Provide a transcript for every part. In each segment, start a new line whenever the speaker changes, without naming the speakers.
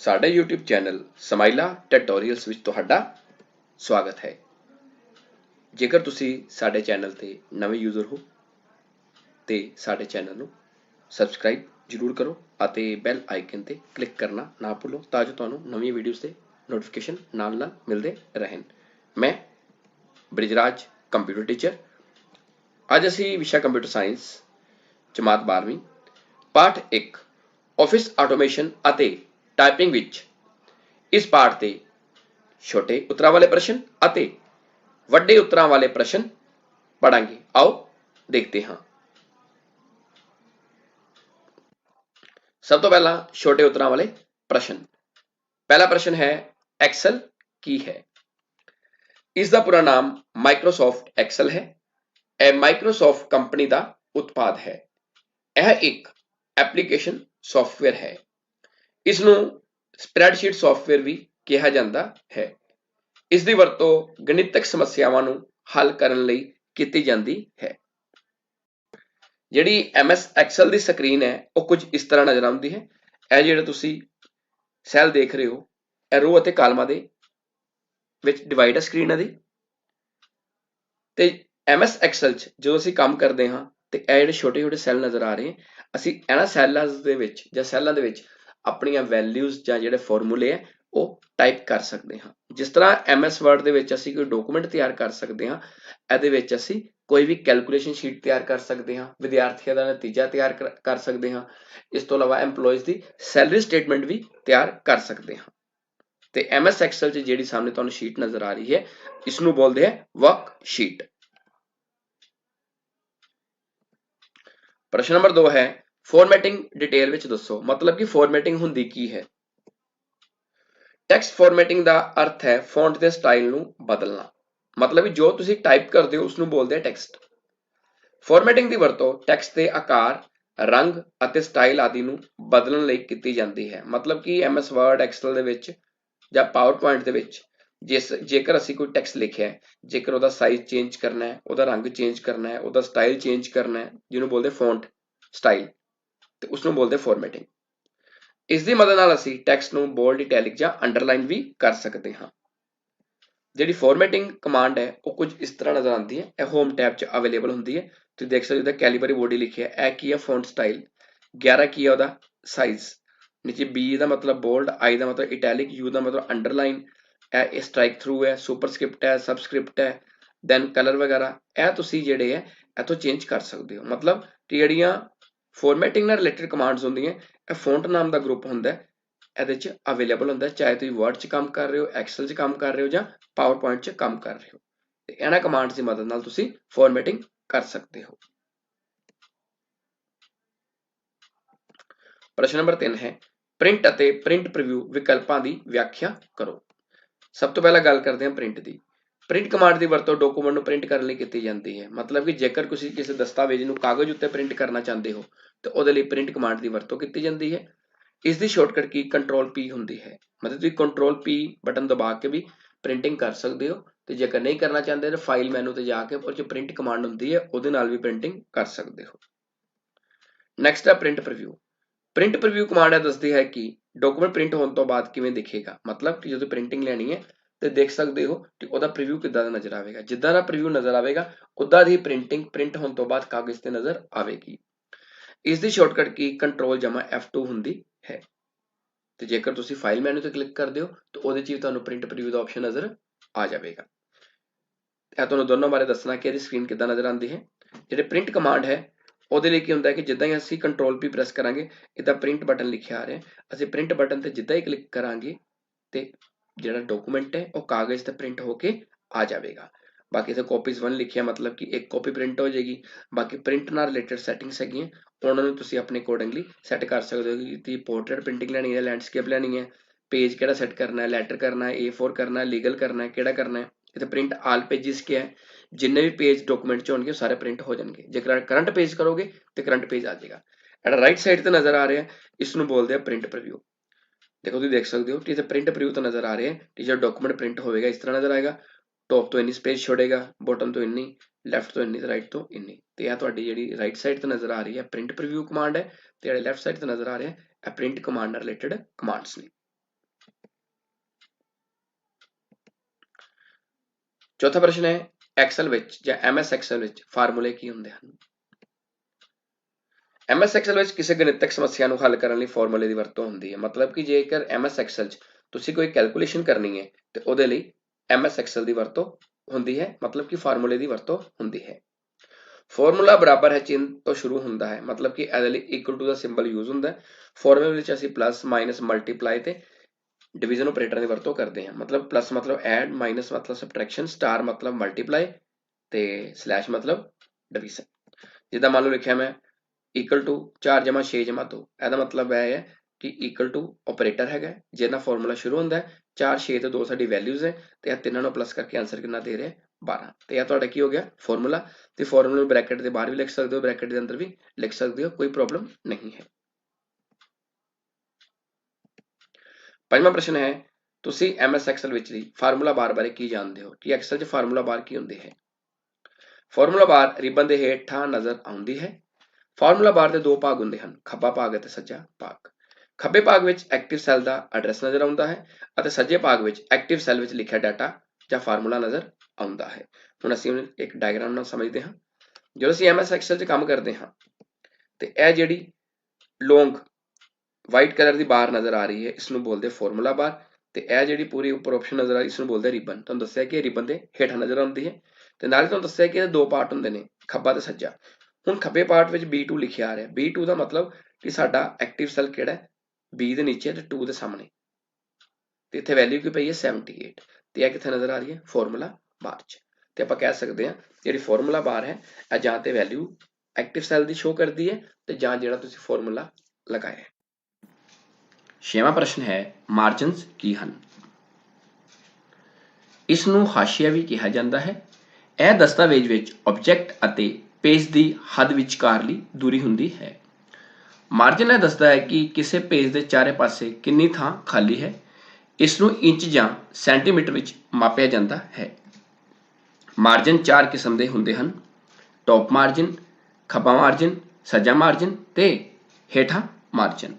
ਸਾਡੇ YouTube channel ਸਮਾਈਲਾ tutorials ਵਿੱਚ ਤੁਹਾਡਾ ਸਵਾਗਤ ਹੈ। ਜੇਕਰ ਤੁਸੀਂ ਸਾਡੇ ਚੈਨਲ ਤੇ ਨਵੇਂ ਯੂਜ਼ਰ ਹੋ, ਤੇ ਸਾਡੇ ਚੈਨਲ ਨੂੰ ਸਬਸਕ੍ਰਾਈਬ ਜ਼ਰੂਰ ਕਰੋ ਅਤੇ ਬੈਲ ਆਈਕਨ ਤੇ ਕਲਿੱਕ ਕਰਨਾ ਨਾ ਭੁੱਲੋ ਤਾਂ ਜੋ ਤੁਹਾਨੂੰ ਨਵੀਆਂ ਵੀਡੀਓਜ਼ ਦੇ ਨੋਟੀਫਿਕੇਸ਼ਨ ਨਾਲ ਨਾਲ ਮਿਲਦੇ ਰਹਿਣ। ਮੈਂ ਬ੍ਰਿਜਰਾਜ ਕੰਪਿਊਟਰ ਟੀਚਰ ਅੱਜ ਅਸੀਂ ਵਿਸ਼ਾ ਕੰਪਿਊਟਰ ਸਾਇੰਸ ਜਮਾਤ 12ਵੀਂ ਪਾਠ 1 ਆਫਿਸ ਆਟੋਮੇਸ਼ਨ ਅਤੇ ਟਾਈਪਿੰਗ ਵਿੱਚ ਇਸ ਪਾਠ ਤੇ ਛੋਟੇ ਉੱਤਰਾਂ ਵਾਲੇ ਪ੍ਰਸ਼ਨ ਅਤੇ ਵੱਡੇ ਉੱਤਰਾਂ ਵਾਲੇ ਪ੍ਰਸ਼ਨ ਪੜਾਂਗੇ ਆਓ ਦੇਖਦੇ ਹਾਂ। ਸਭ ਤੋਂ ਪਹਿਲਾਂ ਛੋਟੇ ਉੱਤਰਾਂ ਵਾਲੇ ਪ੍ਰਸ਼ਨ। ਪਹਿਲਾ ਪ੍ਰਸ਼ਨ ਹੈ ਐਕਸਲ ਕੀ ਹੈ? ਇਸ ਦਾ ਪੂਰਾ ਨਾਮ ਮਾਈਕਰੋਸਾਫਟ ਐਕਸਲ ਹੈ। ਇਹ ਮਾਈਕਰੋਸਾਫਟ ਕੰਪਨੀ ਦਾ ਉਤਪਾਦ ਹੈ। ਇਹ ਇੱਕ ਐਪਲੀਕੇਸ਼ਨ ਸੌਫਟਵੇਅਰ ਹੈ। ਇਸ ਨੂੰ ਸਪਰੈਡਸ਼ੀਟ ਸੌਫਟਵੇਅਰ ਵੀ ਕਿਹਾ ਜਾਂਦਾ ਹੈ। ਇਸ ਦੀ ਵਰਤੋਂ ਗਣਿਤਕ ਸਮੱਸਿਆਵਾਂ ਨੂੰ ਹੱਲ ਕਰਨ ਲਈ ਕੀਤੀ ਜਾਂਦੀ ਹੈ। ਜਿਹੜੀ MS Excel ਦੀ ਸਕਰੀਨ ਹੈ, ਉਹ ਕੁਝ ਇਸ ਤਰ੍ਹਾਂ ਨਜ਼ਰ ਆਉਂਦੀ ਹੈ। ਇਹ ਜਿਹੜੇ ਤੁਸੀਂ ਸੈੱਲ ਦੇਖ ਰਹੇ ਹੋ, ਇਹ ਰੋ ਅਤੇ ਕਾਲਮਾਂ ਦੇ ਵਿੱਚ ਡਿਵਾਈਡ ਹੈ ਸਕਰੀਨ ਦੀ ਤੇ MS Excel 'ਚ ਜਦੋਂ ਅਸੀਂ ਕੰਮ ਕਰਦੇ ਹਾਂ, ਤੇ ਇਹ ਜਿਹੜੇ ਛੋਟੇ ਛੋਟੇ ਸੈੱਲ ਨਜ਼ਰ ਆ ਰਹੇ ਅਸੀਂ ਇਹਨਾਂ ਸੈੱਲਾਂ ਦੇ ਵਿੱਚ ਜਾਂ ਸੈੱਲਾਂ ਦੇ ਵਿੱਚ ਆਪਣੀਆਂ ਵੈਲਿਊਜ਼ ਜਾਂ ਜਿਹੜੇ ਫਾਰਮੂਲੇ ਆ, ਉਹ ਟਾਈਪ ਕਰ ਸਕਦੇ ਹਾਂ। ਜਿਸ ਤਰ੍ਹਾਂ MS Word ਦੇ ਵਿੱਚ ਅਸੀਂ ਕੋਈ ਡਾਕੂਮੈਂਟ ਤਿਆਰ ਕਰ ਸਕਦੇ ਹਾਂ, ਇਹਦੇ ਵਿੱਚ ਅਸੀਂ ਕੋਈ ਵੀ ਕੈਲਕੂਲੇਸ਼ਨ ਸ਼ੀਟ ਤਿਆਰ ਕਰ ਸਕਦੇ ਹਾਂ, ਵਿਦਿਆਰਥੀਆਂ ਦਾ ਨਤੀਜਾ ਤਿਆਰ ਕਰ ਸਕਦੇ ਹਾਂ। ਇਸ ਤੋਂ ਇਲਾਵਾ EMPLOYEES ਦੀ ਸੈਲਰੀ ਸਟੇਟਮੈਂਟ ਵੀ ਤਿਆਰ ਕਰ ਸਕਦੇ ਹਾਂ। ਤੇ MS Excel 'ਚ ਜਿਹੜੀ ਸਾਹਮਣੇ ਤੁਹਾਨੂੰ ਸ਼ੀਟ ਨਜ਼ਰ ਆ ਰਹੀ ਹੈ ਇਸ ਨੂੰ ਬੋਲਦੇ ਹੈ ਵਰਕ ਸ਼ੀਟ ਪ੍ਰਸ਼ਨ ਨੰਬਰ 2 ਹੈ ਫਾਰਮੈਟਿੰਗ ਡਿਟੇਲ ਵਿੱਚ ਦੱਸੋ। ਮਤਲਬ ਕਿ ਫਾਰਮੈਟਿੰਗ ਹੁੰਦੀ ਕੀ ਹੈ? ਟੈਕਸਟ ਫਾਰਮੈਟਿੰਗ ਦਾ ਅਰਥ ਹੈ ਫੌਂਟ ਦੇ ਸਟਾਈਲ ਨੂੰ ਬਦਲਣਾ। ਮਤਲਬ ਜੋ ਤੁਸੀਂ ਟਾਈਪ ਕਰਦੇ ਹੋ ਉਸ ਨੂੰ ਬੋਲਦੇ ਆ ਟੈਕਸਟ ਫਾਰਮੈਟਿੰਗ ਦੀ ਵਰਤੋਂ ਟੈਕਸਟ ਦੇ ਆਕਾਰ, ਰੰਗ ਅਤੇ ਸਟਾਈਲ ਆਦਿ ਨੂੰ ਬਦਲਣ ਲਈ ਕੀਤੀ ਜਾਂਦੀ ਹੈ। ਮਤਲਬ ਕਿ MS ਵਰਡ ਐਕਸਲ ਦੇ ਵਿੱਚ ਜਾਂ PowerPoint ਦੇ ਵਿੱਚ ਜਿਸ ਜੇਕਰ ਅਸੀਂ ਕੋਈ ਟੈਕਸਟ ਲਿਖਿਆ ਹੈ, ਜੇਕਰ ਉਹਦਾ ਸਾਈਜ਼ ਚੇਂਜ ਕਰਨਾ ਹੈ, ਉਹਦਾ ਰੰਗ ਚੇਂਜ ਕਰਨਾ ਹੈ, ਉਹਦਾ ਸਟਾਈਲ ਚੇਂਜ ਕਰਨਾ ਹੈ, ਜਿਹਨੂੰ ਬੋਲਦੇ ਫੌਂਟ ਸਟਾਈਲ ਤੇ ਉਸ ਨੂੰ ਬੋਲਦੇ ਫਾਰਮੈਟਿੰਗ ਇਸ ਦੀ ਮਦਦ ਨਾਲ ਅਸੀਂ ਟੈਕਸਟ ਨੂੰ ਬੋਲਡ ਇਟੈਲਿਕ ਜਾਂ ਅੰਡਰਲਾਈਨ ਵੀ ਕਰ ਸਕਦੇ ਹਾਂ। ਜਿਹੜੀ ਫਾਰਮੈਟਿੰਗ ਕਮਾਂਡ ਹੈ, ਉਹ ਕੁਝ ਇਸ ਤਰ੍ਹਾਂ ਨਜ਼ਰ ਆਉਂਦੀ ਹੈ। ਇਹ ਹੋਮ ਟੈਬ 'ਚ ਅਵੇਲੇਬਲ ਹੁੰਦੀ ਹੈ। ਤੁਸੀਂ ਦੇਖ ਸਕਦੇ ਹੋ ਇਹਦਾ ਕੈਲੀਬਰੀ ਬੋਡੀ ਲਿਖਿਆ ਹੈ। ਇਹ ਕੀ ਹੈ? ਫੌਂਟ ਸਟਾਈਲ 11 ਕੀ ਹੈ ਉਹਦਾ? ਸਾਈਜ਼ ਨੀਚੇ B ਦਾ ਮਤਲਬ ਬੋਲਡ ਆਈ ਦਾ ਮਤਲਬ ਇਟੈਲਿਕ ਯੂ ਦਾ ਮਤਲਬ ਅੰਡਰਲਾਈਨ ਇਹ ਸਟ੍ਰਾਈਕ ਥਰੂ ਹੈ ਸੁਪਰਸਕ੍ਰਿਪਟ ਹੈ ਸਬਸਕ੍ਰਿਪਟ ਹੈ ਦੈਨ ਕਲਰ ਵਗੈਰਾ। ਇਹ ਤੁਸੀਂ ਜਿਹੜੇ ਹੈ, ਇਥੋਂ ਚੇਂਜ ਕਰ ਸਕਦੇ ਹੋ। ਮਤਲਬ ਜਿਹੜੀਆਂ ਫਾਰਮੈਟਿੰਗ ਨਾਲ ਰਿਲੇਟਡ ਕਮਾਂਡਸ ਹੁੰਦੀਆਂ ਇਹ ਫੌਂਟ ਨਾਮ ਦਾ ਗਰੁੱਪ ਹੁੰਦਾ ਹੈ, ਇਹਦੇ 'ਚ ਅਵੇਲੇਬਲ ਹੁੰਦਾ ਚਾਹੇ ਤੁਸੀਂ ਵਰਡ 'ਚ ਕੰਮ ਕਰ ਰਹੇ ਹੋ ਐਕਸਲ 'ਚ ਕੰਮ ਕਰ ਰਹੇ ਹੋ ਜਾਂ ਪਾਵਰਪੁਆਇੰਟ 'ਚ ਕੰਮ ਕਰ ਰਹੇ ਹੋ। ਤੇ ਇਹਨਾਂ ਕਮਾਂਡਸ ਦੀ ਮਦਦ ਨਾਲ ਤੁਸੀਂ ਫਾਰਮੈਟਿੰਗ ਕਰ ਸਕਦੇ ਹੋ। ਪ੍ਰਸ਼ਨ ਨੰਬਰ 3 ਹੈ ਪ੍ਰਿੰਟ ਅਤੇ ਪ੍ਰਿੰਟ ਪ੍ਰੀਵਿਊ ਵਿਕਲਪਾਂ ਦੀ ਵਿਆਖਿਆ ਕਰੋ। ਸਭ ਤੋਂ ਪਹਿਲਾਂ ਗੱਲ ਕਰਦੇ ਹਾਂ ਪ੍ਰਿੰਟ ਦੀ। ਪ੍ਰਿੰਟ ਕਮਾਂਡ ਦੀ ਵਰਤੋਂ ਡਾਕੂਮੈਂਟ ਨੂੰ ਪ੍ਰਿੰਟ ਕਰਨ ਲਈ ਕੀਤੀ ਜਾਂਦੀ ਹੈ। ਮਤਲਬ ਕਿ ਜੇਕਰ ਤੁਸੀਂ ਕਿਸੇ ਦਸਤਾਵੇਜ਼ ਨੂੰ ਕਾਗਜ਼ ਉੱਤੇ ਪ੍ਰਿੰਟ ਕਰਨਾ ਚਾਹੁੰਦੇ ਹੋ ਤਾਂ ਉਹਦੇ ਲਈ ਪ੍ਰਿੰਟ ਕਮਾਂਡ ਦੀ ਵਰਤੋਂ ਕੀਤੀ ਜਾਂਦੀ ਹੈ। ਇਸ ਦੀ ਸ਼ਾਰਟਕਟ ਕੀ? ਕੰਟਰੋਲ ਪੀ ਹੁੰਦੀ ਹੈ। ਮਤਲਬ ਤੁਸੀਂ ਕੰਟਰੋਲ ਪੀ ਬਟਨ ਦਬਾ ਕੇ ਵੀ ਪ੍ਰਿੰਟਿੰਗ ਕਰ ਸਕਦੇ ਹੋ ਤੇ ਜੇਕਰ ਨਹੀਂ ਕਰਨਾ ਚਾਹੁੰਦੇ ਤਾਂ ਫਾਈਲ ਮੈਨੂ ਤੇ ਜਾ ਕੇ ਉੱਪਰ ਜੋ ਪ੍ਰਿੰਟ ਕਮਾਂਡ ਹੁੰਦੀ ਹੈ, ਉਹਦੇ ਨਾਲ ਵੀ ਪ੍ਰਿੰਟਿੰਗ ਕਰ ਸਕਦੇ ਹੋ। ਨੈਕਸਟ ਹੈ print preview print preview command ਹੈ ਦੱਸਦੀ ਹੈ ਕਿ ਡਾਕੂਮੈਂਟ ਪ੍ਰਿੰਟ ਹੋਣ ਤੋਂ ਬਾਅਦ ਕਿਵੇਂ ਦਿਖੇਗਾ? ਮਤਲਬ ਕਿ ਜਦੋਂ ਪ੍ਰਿੰਟਿੰਗ ਲੈਣੀ ਹੈ ਤੇ ਦੇਖ ਸਕਦੇ ਹੋ ਕਿ ਉਹਦਾ ਪ੍ਰੀਵਿਊ ਕਿੱਦਾਂ ਦਾ ਨਜ਼ਰ ਆਵੇਗਾ। ਜਿੱਦਾਂ ਦਾ ਪ੍ਰੀਵਿਊ ਨਜ਼ਰ ਆਵੇਗਾ, ਉਦਾਂ ਦੀ ਪ੍ਰਿੰਟਿੰਗ ਪ੍ਰਿੰਟ ਹੋਣ ਤੋਂ ਬਾਅਦ ਕਾਗਜ਼ ਤੇ ਨਜ਼ਰ ਆਵੇਗੀ। ਇਸ ਦੀ ਸ਼ਾਰਟਕਟ ਕੀ? ਕੰਟਰੋਲ ਜਮਾ F2 ਹੁੰਦੀ ਹੈ। ਤੇ ਜੇਕਰ ਤੁਸੀਂ ਫਾਈਲ ਮੈਨੂ ਤੇ ਕਲਿੱਕ ਕਰਦੇ ਹੋ, ਤਾਂ ਉਹਦੇ 'ਚ ਵੀ ਤੁਹਾਨੂੰ ਪ੍ਰਿੰਟ ਪ੍ਰੀਵਿਊ ਦਾ ਆਪਸ਼ਨ ਨਜ਼ਰ ਆ ਜਾਵੇਗਾ। ਇਹ ਤੁਹਾਨੂੰ ਦੋਨੋਂ ਬਾਰੇ ਦੱਸਣਾ ਕਿ ਇਹਦੀ ਸਕਰੀਨ ਕਿੱਦਾਂ ਨਜ਼ਰ ਆਉਂਦੀ ਹੈ। ਜਿਹੜੇ ਪ੍ਰਿੰਟ ਕਮਾਂਡ ਹੈ, ਉਹਦੇ ਲਈ ਕੀ ਹੁੰਦਾ ਹੈ ਕਿ ਜਿੱਦਾਂ ਹੀ ਅਸੀਂ ਕੰਟਰੋਲ ਪੀ ਪ੍ਰੈਸ ਕਰਾਂਗੇ, ਇਹਦਾ ਪ੍ਰਿੰਟ ਬਟਨ ਲਿਖਿਆ ਆ ਰਿਹਾ ਅਸੀਂ ਪ੍ਰਿੰਟ ਬਟਨ ਤੇ ਜਿੱਦਾਂ ਹੀ ਕਲਿੱਕ ਕਰਾਂਗੇ, ਤੇ ਜਿਹੜਾ ਡਾਕੂਮੈਂਟ ਹੈ, ਉਹ ਕਾਗਜ਼ ਤੇ ਪ੍ਰਿੰਟ ਹੋ ਕੇ ਆ ਜਾਵੇਗਾ। ਬਾਕੀ ਇਥੇ ਕਾਪੀਜ਼ 1 ਲਿਖਿਆ ਮਤਲਬ ਕਿ ਇੱਕ ਕਾਪੀ ਪ੍ਰਿੰਟ ਹੋ ਜਾਏਗੀ। ਬਾਕੀ ਪ੍ਰਿੰਟ ਨਾਲ ਰਿਲੇਟਡ ਸੈਟਿੰਗਸ ਹੈਗੀਆਂ ਤਾਂ ਉਹਨਾਂ ਨੂੰ ਤੁਸੀਂ ਆਪਣੇ ਅਕੋਰਡਿੰਗਲੀ ਸੈੱਟ ਕਰ ਸਕਦੇ ਹੋ ਕਿ ਤੁਸੀਂ ਪੋਰਟਰੇਟ ਪ੍ਰਿੰਟਿੰਗ ਲੈਣੀ ਹੈ ਲੈਂਡਸਕੇਪ ਲੈਣੀ ਹੈ ਪੇਜ ਕਿਹੜਾ ਸੈੱਟ ਕਰਨਾ ਹੈ ਲੈਟਰ ਕਰਨਾ ਹੈ A4 ਕਰਨਾ ਹੈ ਲੀਗਲ ਕਰਨਾ ਹੈ, ਕਿਹੜਾ ਕਰਨਾ ਹੈ ਇਥੇ ਪ੍ਰਿੰਟ ਆਲ ਪੇजेस ਕੀ ਹੈ। ਜਿੰਨੇ ਵੀ ਪੇਜ ਡਾਕੂਮੈਂਟ ਚ ਹੋਣਗੇ ਸਾਰੇ ਪ੍ਰਿੰਟ ਹੋ ਜਾਣਗੇ। ਜੇਕਰ ਕਰੰਟ ਪੇਜ ਕਰੋਗੇ, ਤੇ ਕਰੰਟ ਪੇਜ ਆ ਜਾਏਗਾ। ਜਿਹੜਾ ਰਾਈਟ ਸਾਈਡ ਤੇ ਨਜ਼ਰ ਆ ਰਿਹਾ ਇਸ ਨੂੰ ਬੋਲਦੇ ਆ ਪ੍ਰਿੰਟ ਪ੍ਰੀਵਿਊ ਦੇਖੋ, ਤੁਸੀਂ ਦੇਖ ਸਕਦੇ ਹੋ ਕਿ ਇਹ ਪ੍ਰਿੰਟ ਪ੍ਰੀਵਿਊ ਤਾਂ ਨਜ਼ਰ ਆ ਰਿਹਾ ਹੈ, ਕਿ ਡਾਕੂਮੈਂਟ ਪ੍ਰਿੰਟ ਹੋਵੇਗਾ, ਇਸ ਤਰ੍ਹਾਂ ਨਜ਼ਰ ਆਏਗਾ। ਟੋਪ ਤੋਂ ਇੰਨੀ ਸਪੇਸ ਛੋੜੇਗਾ ਬੋਟਮ ਤੋਂ ਇੰਨੀ ਲੈਫਟ ਤੋਂ ਇੰਨੀ ਤੇ ਰਾਈਟ ਤੋਂ ਇੰਨੀ। ਤੇ ਇਹ ਤੁਹਾਡੀ ਜਿਹੜੀ ਰਾਈਟ ਸਾਈਡ ਤੇ ਨਜ਼ਰ ਆ ਰਹੀ ਹੈ ਪ੍ਰਿੰਟ ਪ੍ਰੀਵਿਊ ਕਮਾਂਡ ਹੈ ਤੇ ਜਿਹੜੇ ਲੈਫਟ ਸਾਈਡ ਤੇ ਨਜ਼ਰ ਆ ਰਹੇ ਹੈ ਪ੍ਰਿੰਟ ਕਮਾਂਡ ਰਿਲੇਟਡ ਕਮਾਂਡਸ ਨੇ। ਚੌਥਾ ਪ੍ਰਸ਼ਨ ਹੈ ਐਕਸਲ ਵਿੱਚ ਜਾਂ ਐਮਐਸ ਐਕਸਲ ਵਿੱਚ ਫਾਰਮੂਲੇ ਕੀ ਹੁੰਦੇ ਹਨ? ਐਮਐਸ ਐਕਸਲ ਵਿੱਚ ਕਿਸੇ ਗਣਿਤਕ ਸਮੱਸਿਆ ਨੂੰ ਹੱਲ ਕਰਨ ਲਈ ਫਾਰਮੂਲੇ ਦੀ ਵਰਤੋਂ ਹੁੰਦੀ ਹੈ। ਮਤਲਬ ਕਿ ਜੇਕਰ ਐਮਐਸ ਐਕਸਲ 'ਚ ਤੁਸੀਂ ਕੋਈ ਕੈਲਕੂਲੇਸ਼ਨ ਕਰਨੀ ਹੈ ਤੇ ਉਹਦੇ ਲਈ ਐਮਐਸ ਐਕਸਲ ਦੀ ਵਰਤੋਂ ਹੁੰਦੀ ਹੈ, ਮਤਲਬ ਕਿ ਫਾਰਮੂਲੇ ਦੀ ਵਰਤੋਂ ਹੁੰਦੀ ਹੈ। ਫਾਰਮੂਲਾ ਬਰਾਬਰ ਹੈ ਚਿੰਨ ਤੋਂ ਸ਼ੁਰੂ ਹੁੰਦਾ ਹੈ, ਮਤਲਬ ਕਿ ਇਹਦੇ ਲਈ ਇਕੁਅਲ ਟੂ ਦਾ ਸਿੰਬਲ ਯੂਜ਼ ਹੁੰਦਾ ਹੈ। ਫਾਰਮੂਲੇ ਵਿੱਚ ਅਸੀਂ ਪਲੱਸ ਮਾਈਨਸ ਮਲਟੀਪਲਾਈ ਤੇ ਡਿਵੀਜ਼ਨ ਆਪਰੇਟਰ ਦੀ ਵਰਤੋਂ ਕਰਦੇ ਹਾਂ। ਮਤਲਬ ਪਲੱਸ ਮਤਲਬ ਐਡ ਮਾਈਨਸ ਮਤਲਬ ਸਬਟ੍ਰੈਕਸ਼ਨ ਸਟਾਰ ਮਤਲਬ ਮਲਟੀਪਲਾਈ ਤੇ ਸਲੈਸ਼ ਮਤਲਬ ਡਿਵੀਜ਼ਨ ਜਿੱਦਾਂ ਮੰਨ ਲਓ ਲਿਖਿਆ ਮੈਂ ਇਕੁਅਲ ਟੂ 4 ਜਮਾ 6 ਜਮਾ 2 ਇਹਦਾ ਮਤਲਬ ਇਹ ਹੈ ਕਿ ਇਕੁਅਲ ਟੂ ਆਪਰੇਟਰ ਹੈਗਾ ਜਿਹਦਾ ਫਾਰਮੂਲਾ ਸ਼ੁਰੂ ਹੁੰਦਾ ਹੈ 4 6 ਤੇ 2 ਸਾਡੀ ਵੈਲਿਊਜ਼ ਹੈ ਤੇ ਇਹ ਤਿੰਨਾਂ ਨੂੰ ਪਲੱਸ ਕਰਕੇ ਆਨਸਰ ਕਿੰਨਾ ਦੇ ਰਿਹਾ 12 ਤੇ ਇਹ ਤੁਹਾਡਾ ਕੀ ਹੋ ਗਿਆ? ਫਾਰਮੂਲਾ ਤੇ ਫਾਰਮੂਲਾ ਨੂੰ ਬ੍ਰੈਕਟ ਦੇ ਬਾਹਰ ਵੀ ਲਿਖ ਸਕਦੇ ਹੋ ਬ੍ਰੈਕਟ ਦੇ ਅੰਦਰ ਵੀ ਲਿਖ ਸਕਦੇ ਹੋ, ਕੋਈ ਪ੍ਰੋਬਲਮ ਨਹੀਂ ਹੈ। ਪੰਜਵਾਂ ਪ੍ਰਸ਼ਨ ਹੈ, ਤੁਸੀਂ ਐਮਐਸ ਐਕਸਲ ਵਿੱਚ ਦੀ ਫਾਰਮੂਲਾ ਬਾਰ ਬਾਰੇ ਕੀ ਜਾਣਦੇ ਹੋ? ਕਿ ਐਕਸਲ 'ਚ ਫਾਰਮੂਲਾ ਬਾਰ ਕੀ ਹੁੰਦੀ ਹੈ? ਫਾਰਮੂਲਾ ਬਾਰ ਰਿਬਨ ਦੇ ਹੇਠਾਂ ਨਜ਼ਰ ਆਉਂਦੀ ਹੈ। ਫਾਰਮੂਲਾ ਬਾਰ ਦੇ ਦੋ ਭਾਗ ਹੁੰਦੇ ਹਨ, ਖੱਬਾ ਭਾਗ ਅਤੇ ਸੱਜਾ ਭਾਗ। ਖੱਬੇ ਭਾਗ ਵਿੱਚ ਐਕਟਿਵ ਸੈੱਲ ਦਾ ਐਡਰੈਸ ਨਜ਼ਰ ਆਉਂਦਾ ਹੈ ਅਤੇ ਸੱਜੇ ਭਾਗ ਵਿੱਚ ਐਕਟਿਵ ਸੈੱਲ ਵਿੱਚ ਲਿਖਿਆ ਡਾਟਾ ਜਾਂ ਫਾਰਮੂਲਾ ਨਜ਼ਰ ਆਉਂਦਾ ਹੈ। ਹੁਣ ਅਸੀਂ ਇੱਕ ਡਾਇਗਰਾਮ ਨਾਲ ਸਮਝਦੇ ਹਾਂ। ਜਦੋਂ ਅਸੀਂ ਐਮਐਸ ਐਕਸਲ 'ਚ ਕੰਮ ਕਰਦੇ ਹਾਂ, ਤੇ ਇਹ ਜਿਹੜੀ ਲੌਂਗ ਵਾਈਟ ਕਲਰ ਦੀ ਬਾਰ ਨਜ਼ਰ ਆ ਰਹੀ ਹੈ ਇਸ ਨੂੰ ਬੋਲਦੇ ਫਾਰਮੂਲਾ ਬਾਰ ਤੇ ਇਹ ਜਿਹੜੀ ਪੂਰੀ ਉੱਪਰ ਆਪਸ਼ਨ ਨਜ਼ਰ ਆ ਰਹੀ ਇਸ ਨੂੰ ਬੋਲਦੇ ਰਿਬਨ ਤੁਹਾਨੂੰ ਦੱਸਿਆ ਕਿ ਇਹ ਰਿਬਨ ਦੇ ਹੇਠਾਂ ਨਜ਼ਰ ਆਉਂਦੀ ਹੈ ਤੇ ਨਾਲ ਤੁਹਾਨੂੰ ਦੱਸਿਆ ਕਿ ਇਹਦੇ ਦੋ ਪਾਰਟ ਹੁੰਦੇ ਨੇ, ਖੱਬਾ ਤੇ ਸੱਜਾ। ਹੁਣ ਖੱਬੇ ਪਾਰਟ ਵਿੱਚ B2 ਲਿਖਿਆ ਆ ਰਿਹਾ। B2 ਦਾ ਮਤਲਬ ਕਿ ਸਾਡਾ ਐਕਟਿਵ ਸੈੱਲ ਕਿਹੜਾ ਹੈ? B ਦੇ ਨੀਚੇ ਤੇ 2 ਦੇ ਸਾਹਮਣੇ। ਤੇ ਇੱਥੇ ਵੈਲਿਊ ਕੀ ਪਈ ਹੈ? 78 ਤੇ ਇਹ ਕਿੱਥੇ ਨਜ਼ਰ ਆ ਰਹੀ ਹੈ? ਫਾਰਮੂਲਾ ਬਾਰ 'ਚ। ਤੇ ਆਪਾਂ ਕਹਿ ਸਕਦੇ ਹਾਂ, ਜਿਹੜੀ ਫਾਰਮੂਲਾ ਬਾਰ ਹੈ, ਇਹ ਜਾਂ ਤੇ ਵੈਲਿਊ ਐਕਟਿਵ ਸੈੱਲ ਦੀ ਸ਼ੋ ਕਰਦੀ ਹੈ ਤੇ ਜਾਂ ਜਿਹੜਾ ਤੁਸੀਂ ਫਾਰਮੂਲਾ ਲਗਾਇਆ ਹੈ। ਛੇਵਾਂ ਪ੍ਰਸ਼ਨ ਹੈ ਮਾਰਜਨਸ ਕੀ ਹਨ? ਇਸ ਨੂੰ ਹਾਸ਼ੀਆ ਵੀ ਕਿਹਾ ਜਾਂਦਾ ਹੈ। ਇਹ ਦਸਤਾਵੇਜ਼ ਵਿੱਚ ਆਬਜੈਕਟ ਅਤੇ ਪੇਜ ਦੀ ਹੱਦ ਵਿਚਕਾਰਲੀ ਦੂਰੀ ਹੁੰਦੀ ਹੈ। ਮਾਰਜਨ ਇਹ ਦੱਸਦਾ ਹੈ ਕਿ ਕਿਸੇ ਪੇਜ ਦੇ ਚਾਰੇ ਪਾਸੇ ਕਿੰਨੀ ਥਾਂ ਖਾਲੀ ਹੈ। ਇਸ ਨੂੰ ਇੰਚ ਜਾਂ ਸੈਂਟੀਮੀਟਰ ਵਿੱਚ ਮਾਪਿਆ ਜਾਂਦਾ ਹੈ। ਮਾਰਜਨ ਚਾਰ ਕਿਸਮ ਦੇ ਹੁੰਦੇ ਹਨ। ਟੌਪ ਮਾਰਜਨ ਖੱਬਾ ਮਾਰਜਨ ਸੱਜਾ ਮਾਰਜਨ ਤੇ ਹੇਠਾਂ ਮਾਰਜਨ